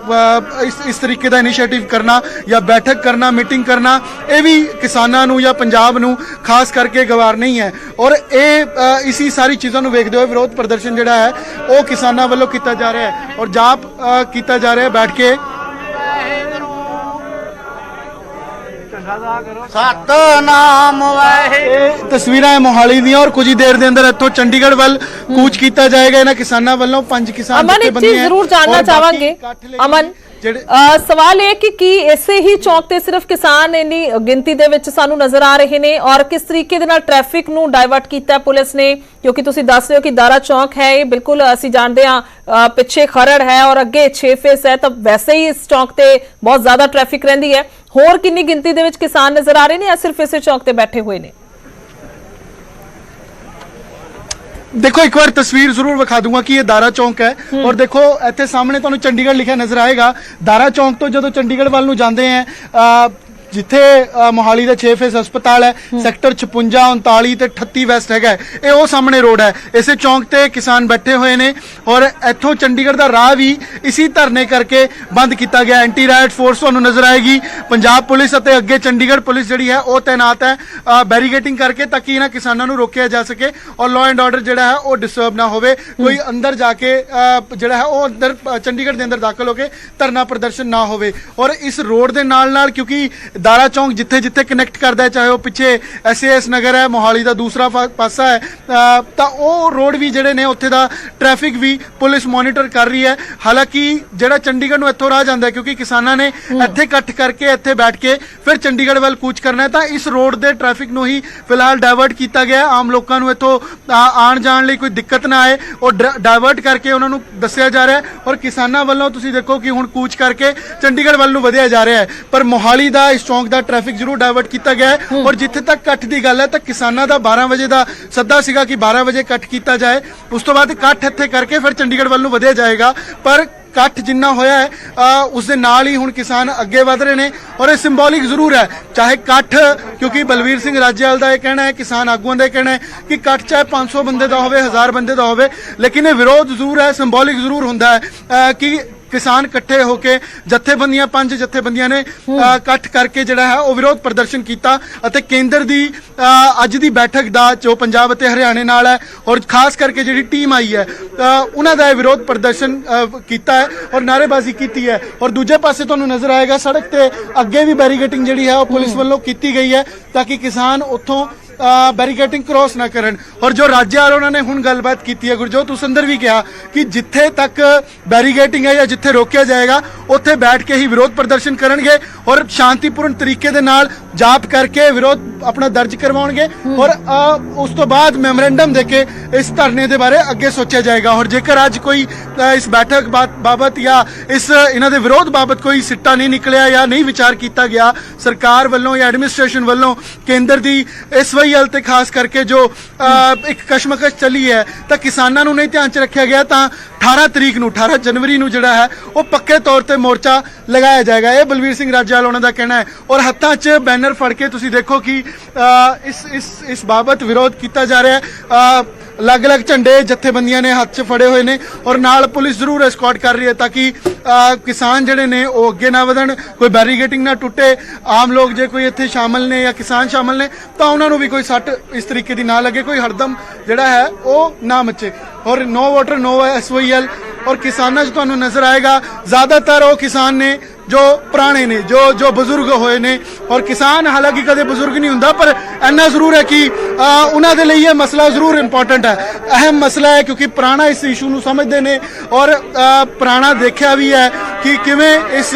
ਇਸ ਇਸ ਤਰੀਕੇ ਦਾ ਇਨੀਸ਼ੀਏਟਿਵ ਕਰਨਾ ਜਾਂ ਬੈਠਕ ਕਰਨਾ ਮੀਟਿੰਗ ਕਰਨਾ ਇਹ ਵੀ ਕਿਸਾਨਾਂ ਨੂੰ ਜਾਂ ਪੰਜਾਬ ਨੂੰ ਖਾਸ ਕਰਕੇ ਗਵਾਰ ਨਹੀਂ ਹੈ। ਔਰ ਇਹ ਅ, ਇਸੀ ਸਾਰੀ ਚੀਜ਼ਾਂ ਨੂੰ ਵੇਖਦੇ ਹੋਏ ਵਿਰੋਧ ਪ੍ਰਦਰਸ਼ਨ ਜਿਹੜਾ ਹੈ ਉਹ ਕਿਸਾਨਾਂ ਵੱਲੋਂ ਕੀਤਾ ਜਾ ਰਿਹਾ ਹੈ। ਔਰ ਜਾਪ ਕੀਤਾ ਜਾ ਰਿਹਾ ਹੈ ਬੈਠ ਕੇ। ਸਤਨਾਮ ਵਾਹਿਗੁਰੂ ਤਸਵੀਰਾਂ ਹੈ ਮੋਹਾਲੀ ਦੀਆਂ ਔਰ ਕੁਝ ਹੀ ਦੇਰ ਦੇ ਅੰਦਰ ਇੱਥੋਂ ਚੰਡੀਗੜ੍ਹ ਵੱਲ ਕੂਚ ਕੀਤਾ ਜਾਏਗਾ। ਇਹਨਾਂ ਕਿਸਾਨਾਂ ਵੱਲੋਂ ਪੰਜ ਕਿਸਾਨ ਅਮਨ ਇੱਕ ਚੀਜ਼ ਜ਼ਰੂਰ ਬਾਕੀ ਚਾਹਾਂਗੇ। ਅਮਨ ਜਿਹੜੇ ਅ, ਸਵਾਲ ਇਹ ਕਿ ਕੀ ਇਸੇ ਹੀ ਚੌਕ ਤੇ ਸਿਰਫ ਕਿਸਾਨ ਇੰਨੀ ਗਿਣਤੀ ਦੇ ਵਿੱਚ ਸਾਨੂੰ ਨਜ਼ਰ ਆ ਰਹੇ ਨੇ ਔਰ ਕਿਸ ਤਰੀਕੇ ਦੇ ਨਾਲ ਟ੍ਰੈਫਿਕ ਨੂੰ ਡਾਇਵਰਟ ਕੀਤਾ ਹੈ ਪੁਲਿਸ ਨੇ? ਕਿਉਂਕਿ ਤੁਸੀਂ ਦੱਸ ਰਹੇ ਹੋ ਕਿ ਦਾਰਾ ਚੌਕ ਹੈ ਇਹ ਬਿਲਕੁਲ ਅਸੀਂ ਜਾਣਦੇ ਹਾਂ ਅ, ਪਿੱਛੇ ਖਰੜ ਹੈ ਔਰ ਅੱਗੇ 6 ਫੇਸ ਹੈ ਤਾਂ ਵੈਸੇ ਹੀ ਇਸ ਚੌਕ ਤੇ ਬਹੁਤ ਜ਼ਿਆਦਾ ਟ੍ਰੈਫਿਕ ਰਹਿੰਦੀ ਹੈ। ਹੋਰ ਕਿੰਨੀ ਗਿਣਤੀ ਦੇ ਵਿੱਚ ਕਿਸਾਨ ਨਜ਼ਰ ਆ ਰਹੇ ਨੇ ਜਾਂ ਸਿਰਫ ਇਸੇ ਚੌਕ ਤੇ ਬੈਠੇ ਹੋਏ ਨੇ? ਦੇਖੋ ਇੱਕ ਵਾਰ ਤਸਵੀਰ ਜ਼ਰੂਰ ਵਿਖਾ ਦੂੰਗਾ ਕਿ ਇਹ ਦਾਰਾ ਚੌਂਕ ਹੈ। ਔਰ ਦੇਖੋ ਇੱਥੇ ਸਾਹਮਣੇ ਤੁਹਾਨੂੰ ਚੰਡੀਗੜ੍ਹ ਲਿਖਿਆ ਨਜ਼ਰ ਆਏਗਾ। ਦਾਰਾ ਚੌਂਕ ਤੋਂ ਜਦੋਂ ਚੰਡੀਗੜ੍ਹ ਵੱਲ ਨੂੰ ਜਾਂਦੇ ਆ ਜਿੱਥੇ ਮੋਹਾਲੀ ਦਾ 6 ਫੇਸ ਹਸਪਤਾਲ ਹੈ ਸੈਕਟਰ 56 39 ਤੇ 38 ਵੈਸਟ ਹੈਗਾ ਇਹ ਉਹ ਸਾਹਮਣੇ ਰੋਡ ਹੈ। ਇਸੇ ਚੌਂਕ ਤੇ ਕਿਸਾਨ ਬੈਠੇ ਹੋਏ ਨੇ ਔਰ ਇੱਥੋਂ ਚੰਡੀਗੜ੍ਹ ਦਾ ਰਾਹ ਵੀ ਇਸੀ ਧਰਨੇ ਕਰਕੇ ਬੰਦ ਕੀਤਾ ਗਿਆ ਐਂਟੀ ਰਾਇਟ ਫੋਰਸ ਤੁਹਾਨੂੰ ਨਜ਼ਰ ਆਏਗੀ। ਪੰਜਾਬ ਪੁਲਿਸ ਅਤੇ ਅੱਗੇ ਚੰਡੀਗੜ੍ਹ ਪੁਲਿਸ ਜਿਹੜੀ ਹੈ ਉਹ ਤਾਇਨਾਤ ਹੈ ਬੈਰੀਗੇਟਿੰਗ ਕਰਕੇ ਤਾਂ ਕਿ ਇਹਨਾਂ ਕਿਸਾਨਾਂ ਨੂੰ ਰੋਕਿਆ ਜਾ ਸਕੇ ਔਰ ਲਾਅ ਐਂਡ ਆਰਡਰ ਜਿਹੜਾ ਹੈ ਉਹ ਡਿਸਟਰਬ ਨਾ ਹੋਵੇ। ਕੋਈ ਅੰਦਰ ਜਾ ਕੇ ਜਿਹੜਾ ਹੈ ਉਹ ਅੰਦਰ ਚੰਡੀਗੜ੍ਹ ਦੇ ਅੰਦਰ ਦਾਖਲ ਹੋ ਕੇ ਧਰਨਾ ਪ੍ਰਦਰਸ਼ਨ ਨਾ ਹੋਵੇ। ਔਰ ਇਸ ਰੋਡ ਦੇ ਨਾਲ ਨਾਲ ਕਿਉਂਕਿ ਦਾਰਾ ਚੌਂਕ ਜਿੱਥੇ ਜਿੱਥੇ ਕਨੈਕਟ ਕਰਦਾ ਹੈ ਚਾਹੇ ਉਹ ਪਿੱਛੇ ਐਸਏਐਸ ਨਗਰ ਹੈ ਮੋਹਾਲੀ ਦਾ ਦੂਸਰਾ ਪਾਸਾ ਹੈ ਤਾਂ ਉਹ ਰੋਡ ਵੀ ਜਿਹੜੇ ਨੇ ਉੱਥੇ ਦਾ ਟ੍ਰੈਫਿਕ ਵੀ ਪੁਲਿਸ ਮੋਨੀਟਰ ਕਰ ਰਹੀ ਹੈ। ਹਾਲਾਂਕਿ ਜਿਹੜਾ ਚੰਡੀਗੜ੍ਹ ਨੂੰ ਇੱਥੋਂ ਰਾਹ ਜਾਂਦਾ ਕਿਉਂਕਿ ਕਿਸਾਨਾਂ ਨੇ ਇੱਥੇ ਇਕੱਠ ਕਰਕੇ ਇੱਥੇ ਬੈਠ ਕੇ ਫਿਰ ਚੰਡੀਗੜ੍ਹ ਵੱਲ ਕੂਚ ਕਰਨਾ ਹੈ ਤਾਂ ਇਸ ਰੋਡ ਦੇ ਟ੍ਰੈਫਿਕ ਨੂੰ ਹੀ ਫਿਲਹਾਲ ਡਾਇਵਰਟ ਕੀਤਾ ਗਿਆ ਆਮ ਲੋਕਾਂ ਨੂੰ ਇੱਥੋਂ ਆ- ਆਉਣ ਜਾਣ ਲਈ ਕੋਈ ਦਿੱਕਤ ਨਾ ਆਏ ਉਹ ਡਾਇਵਰਟ ਕਰਕੇ ਉਹਨਾਂ ਨੂੰ ਦੱਸਿਆ ਜਾ ਰਿਹਾ ਔਰ ਕਿਸਾਨਾਂ ਵੱਲੋਂ ਤੁਸੀਂ ਦੇਖੋ ਕਿ ਹੁਣ ਕੂਚ ਕਰਕੇ ਚੰਡੀਗੜ੍ਹ ਵੱਲ ਨੂੰ ਵਧਿਆ ਜਾ ਰਿਹਾ ਹੈ। ਪਰ ਮੋਹਾਲੀ ਦਾ ਇਸ ਚੌਂਕ ਦਾ ਟ੍ਰੈਫਿਕ ਜ਼ਰੂਰ ਡਾਇਵਰਟ ਕੀਤਾ ਗਿਆ ਹੈ। ਔਰ ਜਿੱਥੇ ਤੱਕ ਇਕੱਠ ਦੀ ਗੱਲ ਹੈ ਤਾਂ ਕਿਸਾਨਾਂ ਦਾ 12 ਵਜੇ ਦਾ ਸੱਦਾ ਸੀਗਾ ਕਿ 12 ਵਜੇ ਇਕੱਠ ਕੀਤਾ ਜਾਏ। ਉਸ ਤੋਂ ਬਾਅਦ ਇਕੱਠ ਇੱਥੇ ਕਰਕੇ ਫਿਰ ਚੰਡੀਗੜ੍ਹ ਵੱਲ ਨੂੰ ਵਧਿਆ ਜਾਏਗਾ। ਪਰ ਇਕੱਠ ਜਿੰਨਾ ਹੋਇਆ ਹੈ ਉਸ ਦੇ ਨਾਲ ਹੀ ਹੁਣ ਕਿਸਾਨ ਅੱਗੇ ਵਧ ਰਹੇ ਨੇ ਔਰ ਇਹ ਸਿੰਬੋਲਿਕ ਜ਼ਰੂਰ ਹੈ। ਚਾਹੇ ਇਕੱਠ ਕਿਉਂਕਿ ਬਲਵੀਰ ਸਿੰਘ ਰਾਜੇਵਾਲ ਦਾ ਇਹ ਕਹਿਣਾ ਹੈ ਕਿਸਾਨ ਆਗੂਆਂ ਦਾ ਇਹ ਕਹਿਣਾ ਹੈ ਕਿ ਇਕੱਠ ਚਾਹੇ 500 ਬੰਦੇ ਦਾ ਹੋਵੇ 1000 ਬੰਦੇ ਦਾ ਹੋਵੇ ਲੇਕਿਨ ਇਹ ਵਿਰੋਧ ਜ਼ਰੂਰ ਹੈ ਸਿੰਬੋਲਿਕ ਜ਼ਰੂਰ ਹੁੰਦਾ ਹੈ। ਕਿ ਕਿਸਾਨ ਇਕੱਠੇ ਹੋ ਕੇ ਜਥੇਬੰਦੀਆਂ ਪੰਜ ਜਥੇਬੰਦੀਆਂ ਨੇ ਇਕੱਠ ਕਰਕੇ ਜਿਹੜਾ ਹੈ ਉਹ ਵਿਰੋਧ ਪ੍ਰਦਰਸ਼ਨ ਕੀਤਾ ਅਤੇ ਕੇਂਦਰ ਦੀ ਅੱਜ ਦੀ ਬੈਠਕ ਦਾ ਜੋ ਪੰਜਾਬ ਅਤੇ ਹਰਿਆਣੇ ਨਾਲ ਹੈ ਔਰ ਖਾਸ ਕਰਕੇ ਜਿਹੜੀ ਟੀਮ ਆਈ ਹੈ ਉਹਨਾਂ ਦਾ ਵਿਰੋਧ ਪ੍ਰਦਰਸ਼ਨ ਕੀਤਾ ਹੈ ਔਰ ਨਾਅਰੇਬਾਜ਼ੀ ਕੀਤੀ ਹੈ ਔਰ ਦੂਜੇ ਪਾਸੇ ਤੁਹਾਨੂੰ ਨਜ਼ਰ ਆਏਗਾ ਸੜਕ ਤੇ ਅੱਗੇ ਵੀ ਬੈਰੀਗੇਟਿੰਗ ਜਿਹੜੀ ਹੈ ਉਹ ਪੁਲਿਸ ਵੱਲੋਂ ਕੀਤੀ ਗਈ ਹੈ ਤਾਂ ਕਿ ਕਿਸਾਨ ਉੱਥੋਂ ਬੈਰੀਕੇਟਿੰਗ ਕ੍ਰੋਸ ਨਾ ਕਰਨ। ਔਰ ਜੋ ਰਾਜਿਆਲ ਉਹਨਾਂ ਨੇ ਹੁਣ ਗੱਲਬਾਤ ਕੀਤੀ ਹੈ, ਗੁਰਜੋਤ, ਉਸ ਅੰਦਰ ਵੀ ਕਿਹਾ ਕਿ ਜਿੱਥੇ ਤੱਕ ਬੈਰੀਗੇਟਿੰਗ ਹੈ ਜਾਂ ਜਿੱਥੇ ਰੋਕਿਆ ਜਾਏਗਾ, ਉੱਥੇ ਬੈਠ ਕੇ ਹੀ ਵਿਰੋਧ ਪ੍ਰਦਰਸ਼ਨ ਕਰਨਗੇ ਔਰ ਸ਼ਾਂਤੀਪੂਰਨ ਤਰੀਕੇ ਦੇ ਨਾਲ ਜਾਪ ਕਰਕੇ ਵਿਰੋਧ ਆਪਣਾ ਦਰਜ ਕਰਵਾਉਣਗੇ ਔਰ ਅ, ਉਸ ਤੋਂ ਬਾਅਦ ਮੈਮੋਰੈਂਡਮ ਦੇ ਕੇ ਇਸ ਧਰਨੇ ਦੇ ਬਾਰੇ ਅੱਗੇ ਸੋਚਿਆ ਜਾਏਗਾ। ਔਰ ਜੇਕਰ ਅੱਜ ਕੋਈ ਅ, ਇਸ ਬੈਠਕ ਬਾਤ- ਬਾਬਤ ਜਾਂ ਇਸ ਇਹਨਾਂ ਦੇ ਵਿਰੋਧ ਬਾਬਤ ਕੋਈ ਸਿੱਟਾ ਨਹੀਂ ਨਿਕਲਿਆ ਜਾਂ ਨਹੀਂ ਵਿਚਾਰ ਕੀਤਾ ਗਿਆ ਸਰਕਾਰ ਵੱਲੋਂ ਜਾਂ ਐਡਮਿਨਿਸਟ੍ਰੇਸ਼ਨ ਵੱਲੋਂ ਕੇਂਦਰ ਦੀ ਇਸ ਵਹੀਲ ਤੇ ਖਾਸ ਕਰਕੇ ਜੋ ਅ, ਇੱਕ ਕਸ਼ਮਕਸ਼ ਚੱਲੀ ਹੈ ਤਾਂ ਕਿਸਾਨਾਂ ਨੂੰ ਨਹੀਂ ਧਿਆਨ ਚ ਰੱਖਿਆ ਗਿਆ ਤਾਂ 18 ਤਰੀਕ ਨੂੰ 18 ਜਨਵਰੀ ਨੂੰ ਜਿਹੜਾ ਹੈ ਉਹ ਪੱਕੇ ਤੌਰ ਤੇ ਮੋਰਚਾ ਲਗਾਇਆ ਜਾਏਗਾ। ਇਹ ਬਲਵੀਰ ਸਿੰਘ ਰਾਜੇਵਾਲ ਉਹਨਾਂ ਦਾ ਕਹਿਣਾ ਹੈ। ਔਰ ਹੱਥਾਂ 'ਚ ਬੈਨਰ ਫੜ ਕੇ ਤੁਸੀਂ ਦੇਖੋ ਕਿ ਇਸ ਇਸ ਇਸ ਬਾਬਤ ਵਿਰੋਧ ਕੀਤਾ ਜਾ ਰਿਹਾ ਹੈ। ਅਲੱਗ-ਅਲੱਗ ਝੰਡੇ ਜਥੇਬੰਦੀਆਂ ਨੇ ਹੱਥ 'ਚ ਫੜੇ ਹੋਏ ਨੇ ਔਰ ਨਾਲ ਪੁਲਿਸ ਜ਼ਰੂਰ ਐਸਕॉर्ट ਕਰ ਰਹੀ ਹੈ ਤਾਂ ਕਿ ਕਿਸਾਨ ਜਿਹੜੇ ਨੇ ਉਹ ਅੱਗੇ ਨਾ ਵਧਣ, ਕੋਈ ਬੈਰੀਗੇਟਿੰਗ ਨਾ ਟੁੱਟੇ, ਆਮ ਲੋਕ ਜੇ ਕੋਈ ਇੱਥੇ ਸ਼ਾਮਲ ਨੇ ਜਾਂ ਕਿਸਾਨ ਸ਼ਾਮਲ ਨੇ, ਤਾਂ ਉਹਨਾਂ ਨੂੰ ਵੀ ਕੋਈ ਸੱਟ ਇਸ ਤਰੀਕੇ ਦੀ ਨਾ ਲੱਗੇ, ਕੋਈ ਹਰਦਮ ਜਿਹੜਾ ਹੈ ਉਹ ਨਾ ਮਚੇ। ਔਰ ਨੋ ਵਾਟਰ, ਨੋ ਐਸਓਈਐਲ ਔਰ ਕਿਸਾਨਾਂ 'ਚ ਤੁਹਾਨੂੰ ਨਜ਼ਰ ਆਏਗਾ। ਜ਼ਿਆਦਾਤਰ ਉਹ ਕਿਸਾਨ ਨੇ ਜੋ ਪੁਰਾਣੇ ਨੇ, ਜੋ ਜੋ ਬਜ਼ੁਰਗ ਹੋਏ ਨੇ, ਔਰ ਕਿਸਾਨ ਹਾਲਾਂਕਿ ਕਦੇ ਬਜ਼ੁਰਗ ਨਹੀਂ ਹੁੰਦਾ, ਪਰ ਇੰਨਾ ਜ਼ਰੂਰ ਹੈ ਕਿ ਉਹਨਾਂ ਦੇ ਲਈ ਇਹ ਮਸਲਾ ਜ਼ਰੂਰ ਇੰਪੋਰਟੈਂਟ ਹੈ। ਅਹਿਮ ਮਸਲਾ ਹੈ ਕਿਉਂਕਿ ਪੁਰਾਣਾ ਇਸ ਇਸ਼ੂ ਨੂੰ ਸਮਝਦੇ ਨੇ, ਔਰ ਪੁਰਾਣਾ ਦੇਖਿਆ ਵੀ ਹੈ ਕਿ ਕਿਵੇਂ ਇਸ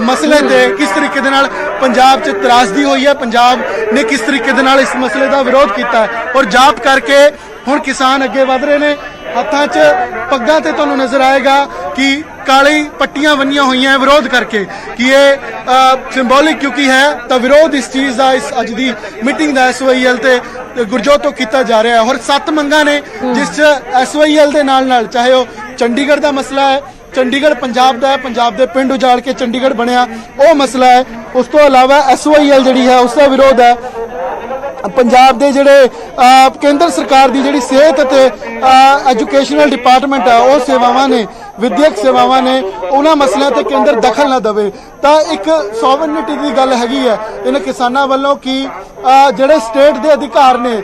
ਮਸਲੇ ਤੇ ਕਿਸ ਤਰੀਕੇ ਦੇ ਨਾਲ ਪੰਜਾਬ 'ਚ ਤਰਾਸਦੀ ਹੋਈ ਹੈ, ਪੰਜਾਬ ਨੇ ਕਿਸ ਤਰੀਕੇ ਦੇ ਨਾਲ ਇਸ ਮਸਲੇ ਦਾ ਵਿਰੋਧ ਕੀਤਾ ਔਰ ਜਾਪ ਕਰਕੇ ਹੁਣ ਕਿਸਾਨ ਅੱਗੇ ਵਧ ਰਹੇ ਨੇ ਹੱਥਾਂ 'ਚ ਪੱਗਾਂ ਤੇ ਤੁਹਾਨੂੰ ਨਜ਼ਰ ਆਏਗਾ ਕਿ ਕਾਲੀ ਪੱਟੀਆਂ ਬੰਨੀਆਂ ਹੋਈਆਂ ਹੈ ਵਿਰੋਧ ਕਰਕੇ ਕਿ ਇਹ ਸਿੰਬੋਲਿਕ ਕਿਉਂਕਿ ਹੈ, ਤਾਂ ਵਿਰੋਧ ਇਸ ਚੀਜ਼ ਦਾ, ਇਸ ਅੱਜ ਦੀ ਮੀਟਿੰਗ ਦਾ ਐਸਓਈਐਲ ਤੇ ਗੁਰਜੋਤ ਤੋਂ ਕੀਤਾ ਜਾ ਰਿਹਾ ਹੈ। ਔਰ ਸੱਤ ਮੰਗਾਂ ਨੇ ਜਿਸ 'ਚ ਐਸਓਈਐਲ ਦੇ ਨਾਲ ਨਾਲ ਚਾਹੇ ਉਹ ਚੰਡੀਗੜ੍ਹ ਦਾ ਮਸਲਾ ਹੈ, ਚੰਡੀਗੜ੍ਹ ਪੰਜਾਬ ਦਾ ਹੈ, ਪੰਜਾਬ ਦੇ ਪਿੰਡ ਉਜਾੜ ਕੇ ਚੰਡੀਗੜ੍ਹ ਬਣਿਆ ਉਹ ਮਸਲਾ ਹੈ। ਉਸ ਤੋਂ ਇਲਾਵਾ ਐਸਵਾਈਐਲ ਜਿਹੜੀ ਹੈ, ਉਸ ਦਾ ਵਿਰੋਧ ਹੈ। ਪੰਜਾਬ ਦੇ ਜਿਹੜੇ ਕੇਂਦਰ ਸਰਕਾਰ ਦੀ ਜਿਹੜੀ ਸਿਹਤ ਅਤੇ ਐਜੂਕੇਸ਼ਨਲ ਡਿਪਾਰਟਮੈਂਟ ਹੈ ਉਹ ਸੇਵਾਵਾਂ ਨੇ, ਵਿਦਿਅਕ ਸੇਵਾਵਾਂ ਨੇ, ਉਹਨਾਂ ਮਸਲਿਆਂ ਤੇ ਕੇਂਦਰ ਦਖਲ ਨਾ ਦੇਵੇ। ਤਾਂ ਇੱਕ ਸੋਵਰਨਿਟੀ ਦੀ ਗੱਲ ਹੈਗੀ ਹੈ, ਇਹਨਾਂ ਕਿਸਾਨਾਂ ਵੱਲੋਂ ਕਿ ਜਿਹੜੇ ਸਟੇਟ ਦੇ ਅਧਿਕਾਰ ਨੇ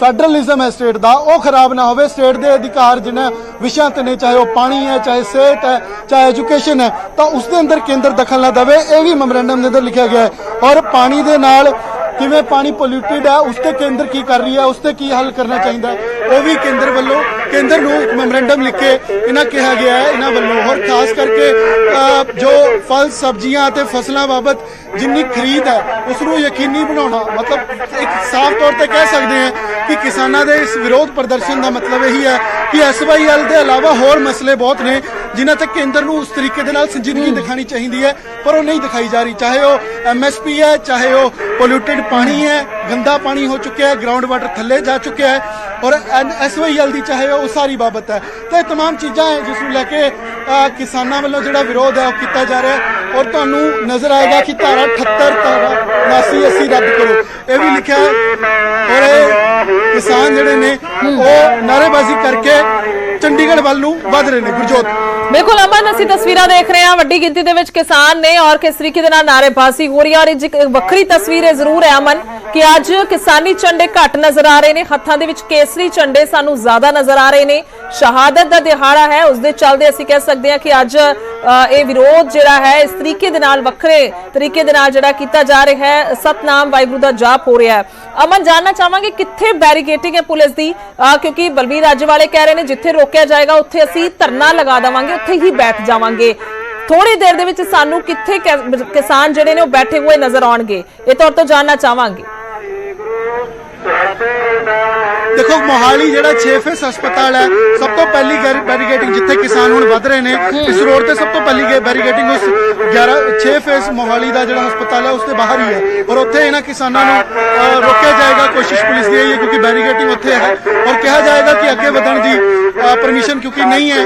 ਫੈਡਰਲਿਜ਼ਮ ਹੈ ਸਟੇਟ ਦਾ, ਉਹ ਖਰਾਬ ਨਾ ਹੋਵੇ। ਸਟੇਟ ਦੇ ਅਧਿਕਾਰ ਜਿਹਨਾਂ ਵਿਸ਼ਿਆਂ ਤੇ ਨੇ, ਚਾਹੇ ਉਹ ਪਾਣੀ ਹੈ, ਚਾਹੇ ਸਿਹਤ ਹੈ, ਚਾਹੇ ਐਜੂਕੇਸ਼ਨ ਹੈ, ਤਾਂ ਉਸ ਦੇ ਅੰਦਰ ਕੇਂਦਰ ਦਖਲ ਨਾ ਦੇਵੇ, ਇਹ ਵੀ ਮੈਮੋਰੈਂਡਮ ਦੇ ਅੰਦਰ ਲਿਖਿਆ ਗਿਆ ਹੈ। ਔਰ ਪਾਣੀ ਦੇ ਨਾਲ ਕਿਵੇਂ ਪਾਣੀ ਪੋਲਿਊਟਡ ਹੈ ਉਸ ਤੇ ਕੇਂਦਰ ਕੀ ਕਰ ਰਹੀ ਹੈ ਉਸ ਤੇ ਕੀ ਹੱਲ ਕਰਨਾ ਚਾਹੀਦਾ? ਉਹ ਵੀ ਕੇਂਦਰ ਵੱਲੋਂ, ਕੇਂਦਰ ਨੂੰ ਇੱਕ ਮੈਮੋਰੈਂਡਮ ਲਿਖ ਕੇ ਇਹਨਾਂ ਕਿਹਾ ਗਿਆ ਹੈ, ਇਹਨਾਂ ਵੱਲੋਂ। ਔਰ ਖਾਸ ਕਰਕੇ ਜੋ ਫਲ, ਸਬਜ਼ੀਆਂ ਅਤੇ ਫਸਲਾਂ ਬਾਬਤ ਜਿੰਨੀ ਖਰੀਦ ਹੈ ਉਸ ਨੂੰ ਯਕੀਨੀ ਬਣਾਉਣਾ, ਮਤਲਬ ਇੱਕ ਸਾਫ਼ ਤੌਰ ਤੇ ਕਹਿ ਸਕਦੇ ਹਾਂ ਕਿ ਕਿਸਾਨਾਂ ਦੇ ਇਸ ਵਿਰੋਧ ਪ੍ਰਦਰਸ਼ਨ ਦਾ ਮਤਲਬ ਇਹੀ ਹੈ ਕਿ ਐਸਵਾਈਐਲ ਦੇ ਇਲਾਵਾ ਹੋਰ ਮਸਲੇ ਬਹੁਤ ਨੇ ਜਿਨ੍ਹਾਂ ਤੇ ਕੇਂਦਰ ਨੂੰ ਉਸ ਤਰੀਕੇ ਦੇ ਨਾਲ ਸੰਜੀਦਗੀ ਦਿਖਾਣੀ ਚਾਹੀਦੀ ਹੈ ਪਰ ਉਹ ਨਹੀਂ ਦਿਖਾਈ ਜਾ ਰਹੀ ਚਾਹੇ ਉਹ ਐਮਐਸਪੀ ਹੈ ਚਾਹੇ ਉਹ ਪੋਲਿਊਟਡ ਪਾਣੀ ਹੈ ਗੰਦਾ ਪਾਣੀ ਹੋ ਚੁੱਕਿਆ ਹੈ ਗਰਾਊਂਡ ਵਾਟਰ ਥੱਲੇ ਜਾ ਚੁੱਕਿਆ ਹੈ ਔਰ ਐਸਵਾਈਐਲ ਦੀ ਚਾਹੇ ਉਹ ਸਾਰੀ ਬਾਬਤ ਹੈ ਤਾਂ ਇਹ तमाम ਚੀਜ਼ਾਂ ਹੈ ਜਿਸ ਨੂੰ ਲੈ ਕੇ ਅਹ, ਕਿਸਾਨਾਂ ਵੱਲੋਂ ਜਿਹੜਾ ਵਿਰੋਧ ਹੈ ਉਹ ਕੀਤਾ ਜਾ ਰਿਹਾ ਹੈ ਔਰ ਤੁਹਾਨੂੰ ਨਜ਼ਰ ਆਏਗਾ ਕਿ ਧਾਰਾ 78 ਧਾਰਾ 79 80 ਰੱਦ ਕਰੋ ਇਹ ਵੀ ਲਿਖਿਆ ਹੈ ਔਰ ਇਹ ਕਿਸਾਨ ਜਿਹੜੇ ਨੇ ਉਹ ਨਾਅਰੇਬਾਜ਼ੀ ਕਰਕੇ ਚੰਡੀਗੜ੍ਹ ਵੱਲ ਨੂੰ ਵੱਧ ਰਹੇ ਨੇ, ਗੁਰਜੋਤ। ਬਿਲਕੁਲ ਅਮਨ, ਅਸੀਂ ਤਸਵੀਰਾਂ ਦੇਖ ਰਹੇ ਹਾਂ। ਵੱਡੀ ਗਿਣਤੀ ਦੇ ਵਿੱਚ ਕਿਸਾਨ ਨੇ ਔਰ ਕਿਸ ਤਰੀਕੇ ਦੇ ਨਾਲ ਨਾਰੇਬਾਜ਼ੀ ਹੋ ਰਹੀ ਹੈ। ਔਰ ਇਹ ਇੱਕ ਵੱਖਰੀ ਤਸਵੀਰ ਹੈ ਜ਼ਰੂਰ ਹੈ ਅਮਨ। ਕਿ ਅੱਜ ਕਿਸਾਨੀ ਝੰਡੇ ਘੱਟ ਨਜ਼ਰ ਆ ਰਹੇ ਨੇ। ਹੱਥਾਂ ਦੇ ਵਿੱਚ ਕੇਸਰੀ ਝੰਡੇ ਸਾਨੂੰ ਜ਼ਿਆਦਾ ਨਜ਼ਰ ਆ ਰਹੇ ਨੇ। ਸ਼ਹਾਦਤ ਦਾ ਦਿਹਾੜਾ ਹੈ। ਉਸ ਦੇ ਚੱਲਦੇ ਅਸੀਂ ਕਹਿ ਸਕਦੇ ਹਾਂ ਕਿ ਅੱਜ ਇਹ ਵਿਰੋਧ ਜਿਹੜਾ ਹੈ, ਇਸ ਤਰੀਕੇ ਦੇ ਨਾਲ, ਵੱਖਰੇ ਤਰੀਕੇ ਦੇ ਨਾਲ ਜਿਹੜਾ ਕੀਤਾ ਜਾ ਰਿਹਾ ਹੈ। ਸਤਨਾਮ ਵਾਹਿਗੁਰੂ ਦਾ ਜਾਪ ਹੋ ਰਿਹਾ ਹੈ। ਅਮਨ, ਜਾਨਣਾ ਚਾਹਾਂਗੇ ਕਿੱਥੇ ਬੈਰੀਕੇਟਿੰਗ ਹੈ ਪੁਲਿਸ ਦੀ? ਕਿਉਂਕਿ ਬਲਬੀਰ ਰਾਜੇਵਾਲੇ ਕਹਿ ਰਹੇ ਨੇ, ਜਿੱਥੇ ਰੋਕਿਆ ਜਾਏਗਾ, ਉੱਥੇ ਅਸੀਂ ਧਰਨਾ ਲਗਾ ਦੇਵਾਂਗੇ, ਉੱਥੇ ਹੀ ਬੈਠ ਜਾਵਾਂਗੇ। ਥੋੜੀ ਦੇਰ ਦੇ ਵਿੱਚ ਸਾਨੂੰ ਕਿੱਥੇ ਕਿਸਾਨ ਜਿਹੜੇ ਨੇ ਉਹ ਬੈਠੇ ਹੋਏ ਨਜ਼ਰ ਆਉਣਗੇ। ਇਹ ਤੌਰ ਤੋਂ ਜਾਨਣਾ ਚਾਹਾਂਗੇ। Happy ਦੇਖੋ ਮੋਹਾਲੀ ਜਿਹੜਾ 6 ਫੇਸ ਹਸਪਤਾਲ ਹੈ, ਸਭ ਤੋਂ ਪਹਿਲੀ ਬੈਰੀਗੇਟਿੰਗ ਜਿੱਥੇ ਕਿਸਾਨ ਹੁਣ ਵੱਧ ਰਹੇ ਨੇ, ਇਸ ਰੋਡ ਤੇ ਸਭ ਤੋਂ ਪਹਿਲੀ ਬੈਰੀਗੇਟਿੰਗ ਉਸ 11 6 ਫੇਸ ਮੋਹਾਲੀ ਦਾ ਜਿਹੜਾ ਹਸਪਤਾਲ ਹੈ, ਉਸ ਦੇ ਬਾਹਰ ਹੀ ਹੈ। ਔਰ ਉੱਥੇ ਇਹਨਾਂ ਕਿਸਾਨਾਂ ਨੂੰ ਰੋਕਿਆ ਜਾਏਗਾ, ਕੋਸ਼ਿਸ਼ ਪੁਲਿਸ ਦੀ ਹੈ ਕਿਉਂਕਿ ਬੈਰੀਗੇਟਿੰਗ ਉੱਥੇ ਹੈ। ਔਰ ਕਿਹਾ ਜਾਏਗਾ ਕਿ ਅੱਗੇ ਵਧਣ ਦੀ ਪਰਮਿਸ਼ਨ ਕਿਉਂਕਿ ਨਹੀਂ ਹੈ।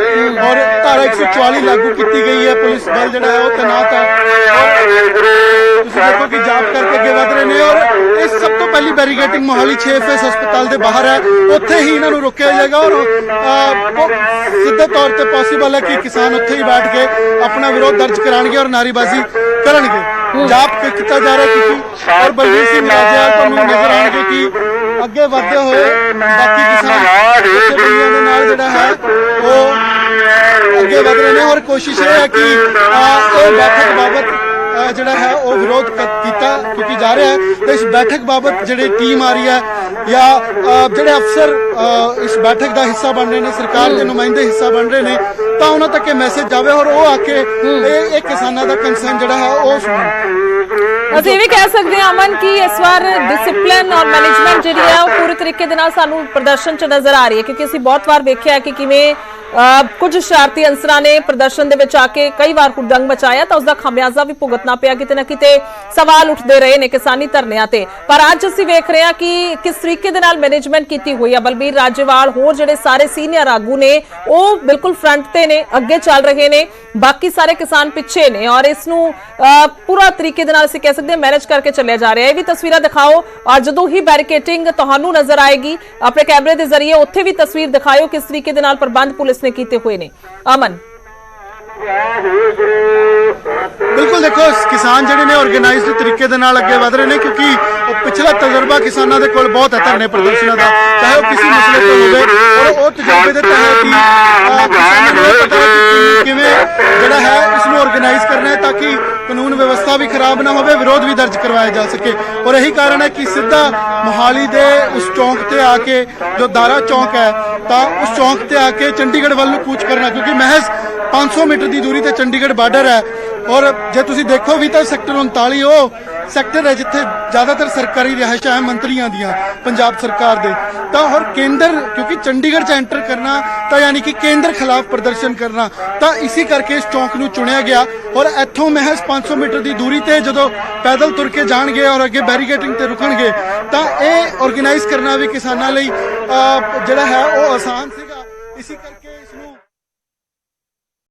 ਔਰ ਧਾਰਾ 144 ਲਾਗੂ ਕੀਤੀ ਗਈ ਹੈ, ਪੁਲਿਸ ਬਲ ਜਿਹੜਾ ਹੈ, ਉਹ ਤੈਨਾਤ ਹੈ। ਤੁਸੀਂ ਦੇਖੋ ਕਿ ਜਾਪ ਕਰਕੇ ਅੱਗੇ ਵਧ ਰਹੇ ਨੇ, ਔਰ ਇਹ ਸਭ ਤੋਂ ਪਹਿਲੀ ਬੈਰੀਗੇਟਿੰਗ ਮੋਹਾਲੀ 6 ਫੇਸ ਹਸਪਤਾਲ ਦੇ ਬਾਹਰ ਹੈ। ਉੱਥੇ ਹੀ ਇਹਨਾਂ ਨੂੰ ਰੋਕਿਆ ਜਾਏਗਾ ਔਰ ਸਿੱਧੇ ਤੌਰ ਤੇ ਪੋਸੀਬਲ ਹੈ ਕਿ ਕਿਸਾਨ ਉੱਥੇ ਹੀ ਬੈਠ ਕੇ ਆਪਣਾ ਵਿਰੋਧ ਦਰਜ ਕਰਾਣਗੇ ਔਰ ਨਾਰੀਬਾਜ਼ੀ ਕਰਨਗੇ। ਜਾਪ ਕੀਤਾ ਜਾ ਰਿਹਾ ਕਿਉਂਕਿ ਔਰ ਬਲਵੀਰ ਸਿੰਘ ਰਾਜਾ ਤੁਹਾਨੂੰ ਨਜ਼ਰ ਆਣਗੇ ਕਿ ਅੱਗੇ ਵਧਦੇ ਹੋਏ ਬਾਕੀ ਕਿਸਾਨ ਦੇ ਨਾਲ ਜਿਹੜਾ ਹੈ, ਉਹ ਅੱਗੇ ਵਧ ਰਹੇ ਨੇ ਔਰ ਕੋਸ਼ਿਸ਼ ਇਹ ਹੈ ਕਿ ਇਹ ਬੈਠਕ ਬਾਬਤ ਜਿਹੜਾ ਹੈ ਉਹ ਵਿਰੋਧ ਕੀਤਾ ਕਿਉਂਕਿ ਜਾ ਰਿਹਾ ਹੈ ਤੇ ਇਸ ਬੈਠਕ ਬਾਬਤ ਜਿਹੜੇ ਟੀਮ ਆ ਰਹੀ ਹੈ ਜਾਂ ਜਿਹੜੇ ਅਫਸਰ ਇਸ ਬੈਠਕ ਦਾ ਹਿੱਸਾ ਬਣ ਰਹੇ ਨੇ ਸਰਕਾਰ ਦੇ ਨੁਮਾਇੰਦੇ ਹਿੱਸਾ ਬਣ ਰਹੇ ਨੇ ਤਾਂ ਉਹਨਾਂ ਤੱਕ ਇਹ ਮੈਸੇਜ ਜਾਵੇ ਔਰ ਉਹ ਆ ਕੇ ਇਹ ਇਹ ਕਿਸਾਨਾਂ ਦਾ ਕੰਸਰਨ ਜਿਹੜਾ ਹੈ ਉਹ ਸੁਣਨ। ਅਸੀਂ ਵੀ ਕਹਿ ਸਕਦੇ ਹਾਂ ਅਮਨ ਕਿ ਇਸ ਵਾਰ ਡਿਸਪਲਿਨ ਔਰ ਮੈਨੇਜਮੈਂਟ ਜਿਹੜੀ ਹੈ ਉਹ ਪੂਰੇ ਤਰੀਕੇ ਦੇ ਨਾਲ ਸਾਨੂੰ ਪ੍ਰਦਰਸ਼ਨ 'ਚ ਨਜ਼ਰ ਆ ਰਹੀ ਹੈ ਕਿਉਂਕਿ ਅਸੀਂ ਬਹੁਤ ਵਾਰ ਵੇਖਿਆ ਹੈ ਕਿ ਕਿਵੇਂ ਕੁਝ ਸ਼ਰਾਰਤੀ ਅੰਸਰਾਂ ਨੇ ਪ੍ਰਦਰਸ਼ਨ ਦੇ ਵਿੱਚ ਆ ਕੇ ਕਈ ਵਾਰ ਹੁਦੰਗ ਮਚਾਇਆ ਤਾਂ ਉਸ ਦਾ ਖਮਿਆਜ਼ਾ ਵੀ ਭੁਗਤਣਾ ਪਿਆ। ਕਿਤੇ ਨਾ ਕਿਤੇ ਸਵਾਲ ਉੱਠਦੇ ਰਹੇ ਨੇ ਕਿਸਾਨੀ ਧਰਨਿਆਂ ਤੇ। ਪਰ ਅੱਜ ਅਸੀਂ ਵੇਖ ਰਹੇ ਹਾਂ ਕਿ ਕਿਸ ਤਰੀਕੇ ਦੇ ਨਾਲ ਮੈਨੇਜਮੈਂਟ ਕੀਤੀ ਹੋਈ ਹੈ ਬਲਬੀਰ ਰਾਜੇਵਾਲ ਹੋਰ ਜਿਹੜੇ ਸਾਰੇ ਸੀਨੀਅਰ ਆਗੂ ਨੇ ਉਹ ਬਿਲਕੁਲ ਫਰੰਟ ਤੇ ਨੇ ਅੱਗੇ ਚੱਲ ਰਹੇ ਨੇ। ਬਾਕੀ ਸਾਰੇ ਕਿਸਾਨ ਪਿੱਛੇ ਨੇ ਔਰ ਇਸ ਨੂੰ ਅਹ, ਪੂਰਾ ਤਰੀਕੇ ਦੇ ਨਾਲ ਅਸੀਂ ਕਹਿ ਸਕਦੇ ਹਾਂ ਮੈਨੇਜ ਕਰਕੇ ਚੱਲਿਆ ਜਾ ਰਿਹਾ। ਹੈ ਇਹ ਵੀ ਤਸਵੀਰਾਂ ਦਿਖਾਓ। ਔਰ ਜਦੋਂ ਹੀ ਬੈਰੀਕੇਟਿੰਗ ਤੁਹਾਨੂੰ ਨਜ਼ਰ ਆਏਗੀ ਆਪਣੇ ਕੈਮਰੇ ਦੇ ਜ਼ਰੀਏ ਉੱਥੇ ਵੀ ਤਸਵੀਰ ਦਿਖਾਇਓ ਕਿਸ ਤਰੀਕੇ ਦੇ ਨਾਲ ਪ੍ਰਬੰਧ ਪੁਲਿਸ ਨੇ ਕੀਤੇ ਹੋਏ ਨੇ। ਅਮਨ ਬਿਲਕੁਲ ਦੇਖੋ, ਕਿਸਾਨ ਜਿਹੜੇ ਨੇ ਆਰਗੇਨਾਈਜ਼ਡ ਤਰੀਕੇ ਦੇ ਨਾਲ ਅੱਗੇ ਵਧ ਰਹੇ ਨੇ ਕਿਉਂਕਿ ਉਹ ਪਿਛਲਾ ਤਜਰਬਾ ਕਿਸਾਨਾਂ ਦੇ ਕੋਲ ਬਹੁਤ ਹੈ ਧਰਨੇ ਪ੍ਰਦਰਸ਼ਨਾਂ ਦਾ। ਚਾਹੇ ਉਹ ਕਿਸੇ ਮਸਲੇ ਤੇ ਹੋਵੇ ਔਰ ਉਹ ਤਜਰਬੇ ਦੇ ਤਹਿਤ ਹੀ ਕਿਸਾਨਾਂ ਨੂੰ ਪਤਾ ਹੈ ਕਿਵੇਂ ਜਿਹੜਾ ਹੈ ਇਸ ਨੂੰ ਆਰਗੇਨਾਈਜ਼ ਕਰਨਾ ਹੈ ਤਾਂ ਕਿ ਕਾਨੂੰਨ ਵਿਵਸਥਾ ਵੀ ਖਰਾਬ ਨਾ ਹੋਵੇ, ਵਿਰੋਧ ਵੀ ਦਰਜ ਕਰਵਾਇਆ ਜਾ ਸਕੇ। ਔਰ ਇਹੀ ਕਾਰਨ ਹੈ ਕਿ ਸਿੱਧਾ ਮੋਹਾਲੀ ਦੇ ਉਸ ਚੌਂਕ ਤੇ ਆ ਕੇ ਜੋ ਦਾਰਾ ਚੌਂਕ ਹੈ, ਤਾਂ ਉਸ ਚੌਂਕ ਤੇ ਆ ਕੇ ਚੰਡੀਗੜ੍ਹ ਵੱਲ ਨੂੰ ਕੂਚ ਕਰਨਾ, ਕਿਉਂਕਿ ਮਹਿਜ਼ 500 ਮੀਟਰ ਦੀ ਦੂਰੀ ਤੇ ਚੰਡੀਗੜ੍ਹ ਬਾਰਡਰ ਹੈ। ਔਰ ਜੇ ਤੁਸੀਂ ਦੇਖੋ ਵੀ ਤਾਂ ਸੈਕਟਰ 39 ਉਹ ਸੈਕਟਰ ਹੈ ਜਿੱਥੇ ਜ਼ਿਆਦਾਤਰ ਸਰਕਾਰੀ ਰਿਹਾਇਸ਼ਾਂ ਹੈ ਮੰਤਰੀਆਂ ਦੀਆਂ, ਪੰਜਾਬ ਸਰਕਾਰ ਦੇ। ਤਾਂ ਹੋਰ ਕੇਂਦਰ, ਕਿਉਂਕਿ ਚੰਡੀਗੜ੍ਹ ਚ ਐਂਟਰ ਕਰਨਾ, ਤਾਂ ਯਾਨੀ ਕਿ ਕੇਂਦਰ ਖਿਲਾਫ ਪ੍ਰਦਰਸ਼ਨ ਕਰਨਾ, ਤਾਂ ਇਸੇ ਕਰਕੇ ਇਸ ਚੌਂਕ ਨੂੰ ਚੁਣਿਆ ਗਿਆ। ਔਰ ਇੱਥੋਂ ਮਹਿਜ਼ 500 ਮੀਟਰ ਦੀ ਦੂਰੀ ਤੇ ਜਦੋਂ ਪੈਦਲ ਤੁਰ ਕੇ ਜਾਣਗੇ ਔਰ ਅੱਗੇ ਬੈਰੀਕੇਡਿੰਗ ਤੇ ਰੁਕਣਗੇ, ਤਾਂ ਇਹ ਆਰਗੇਨਾਈਜ਼ ਕਰਨਾ ਵੀ ਕਿਸਾਨਾਂ ਲਈ ਜਿਹੜਾ ਹੈ ਉਹ ਆਸਾਨ ਸੀਗਾ। ਇਸੇ ਕਰਕੇ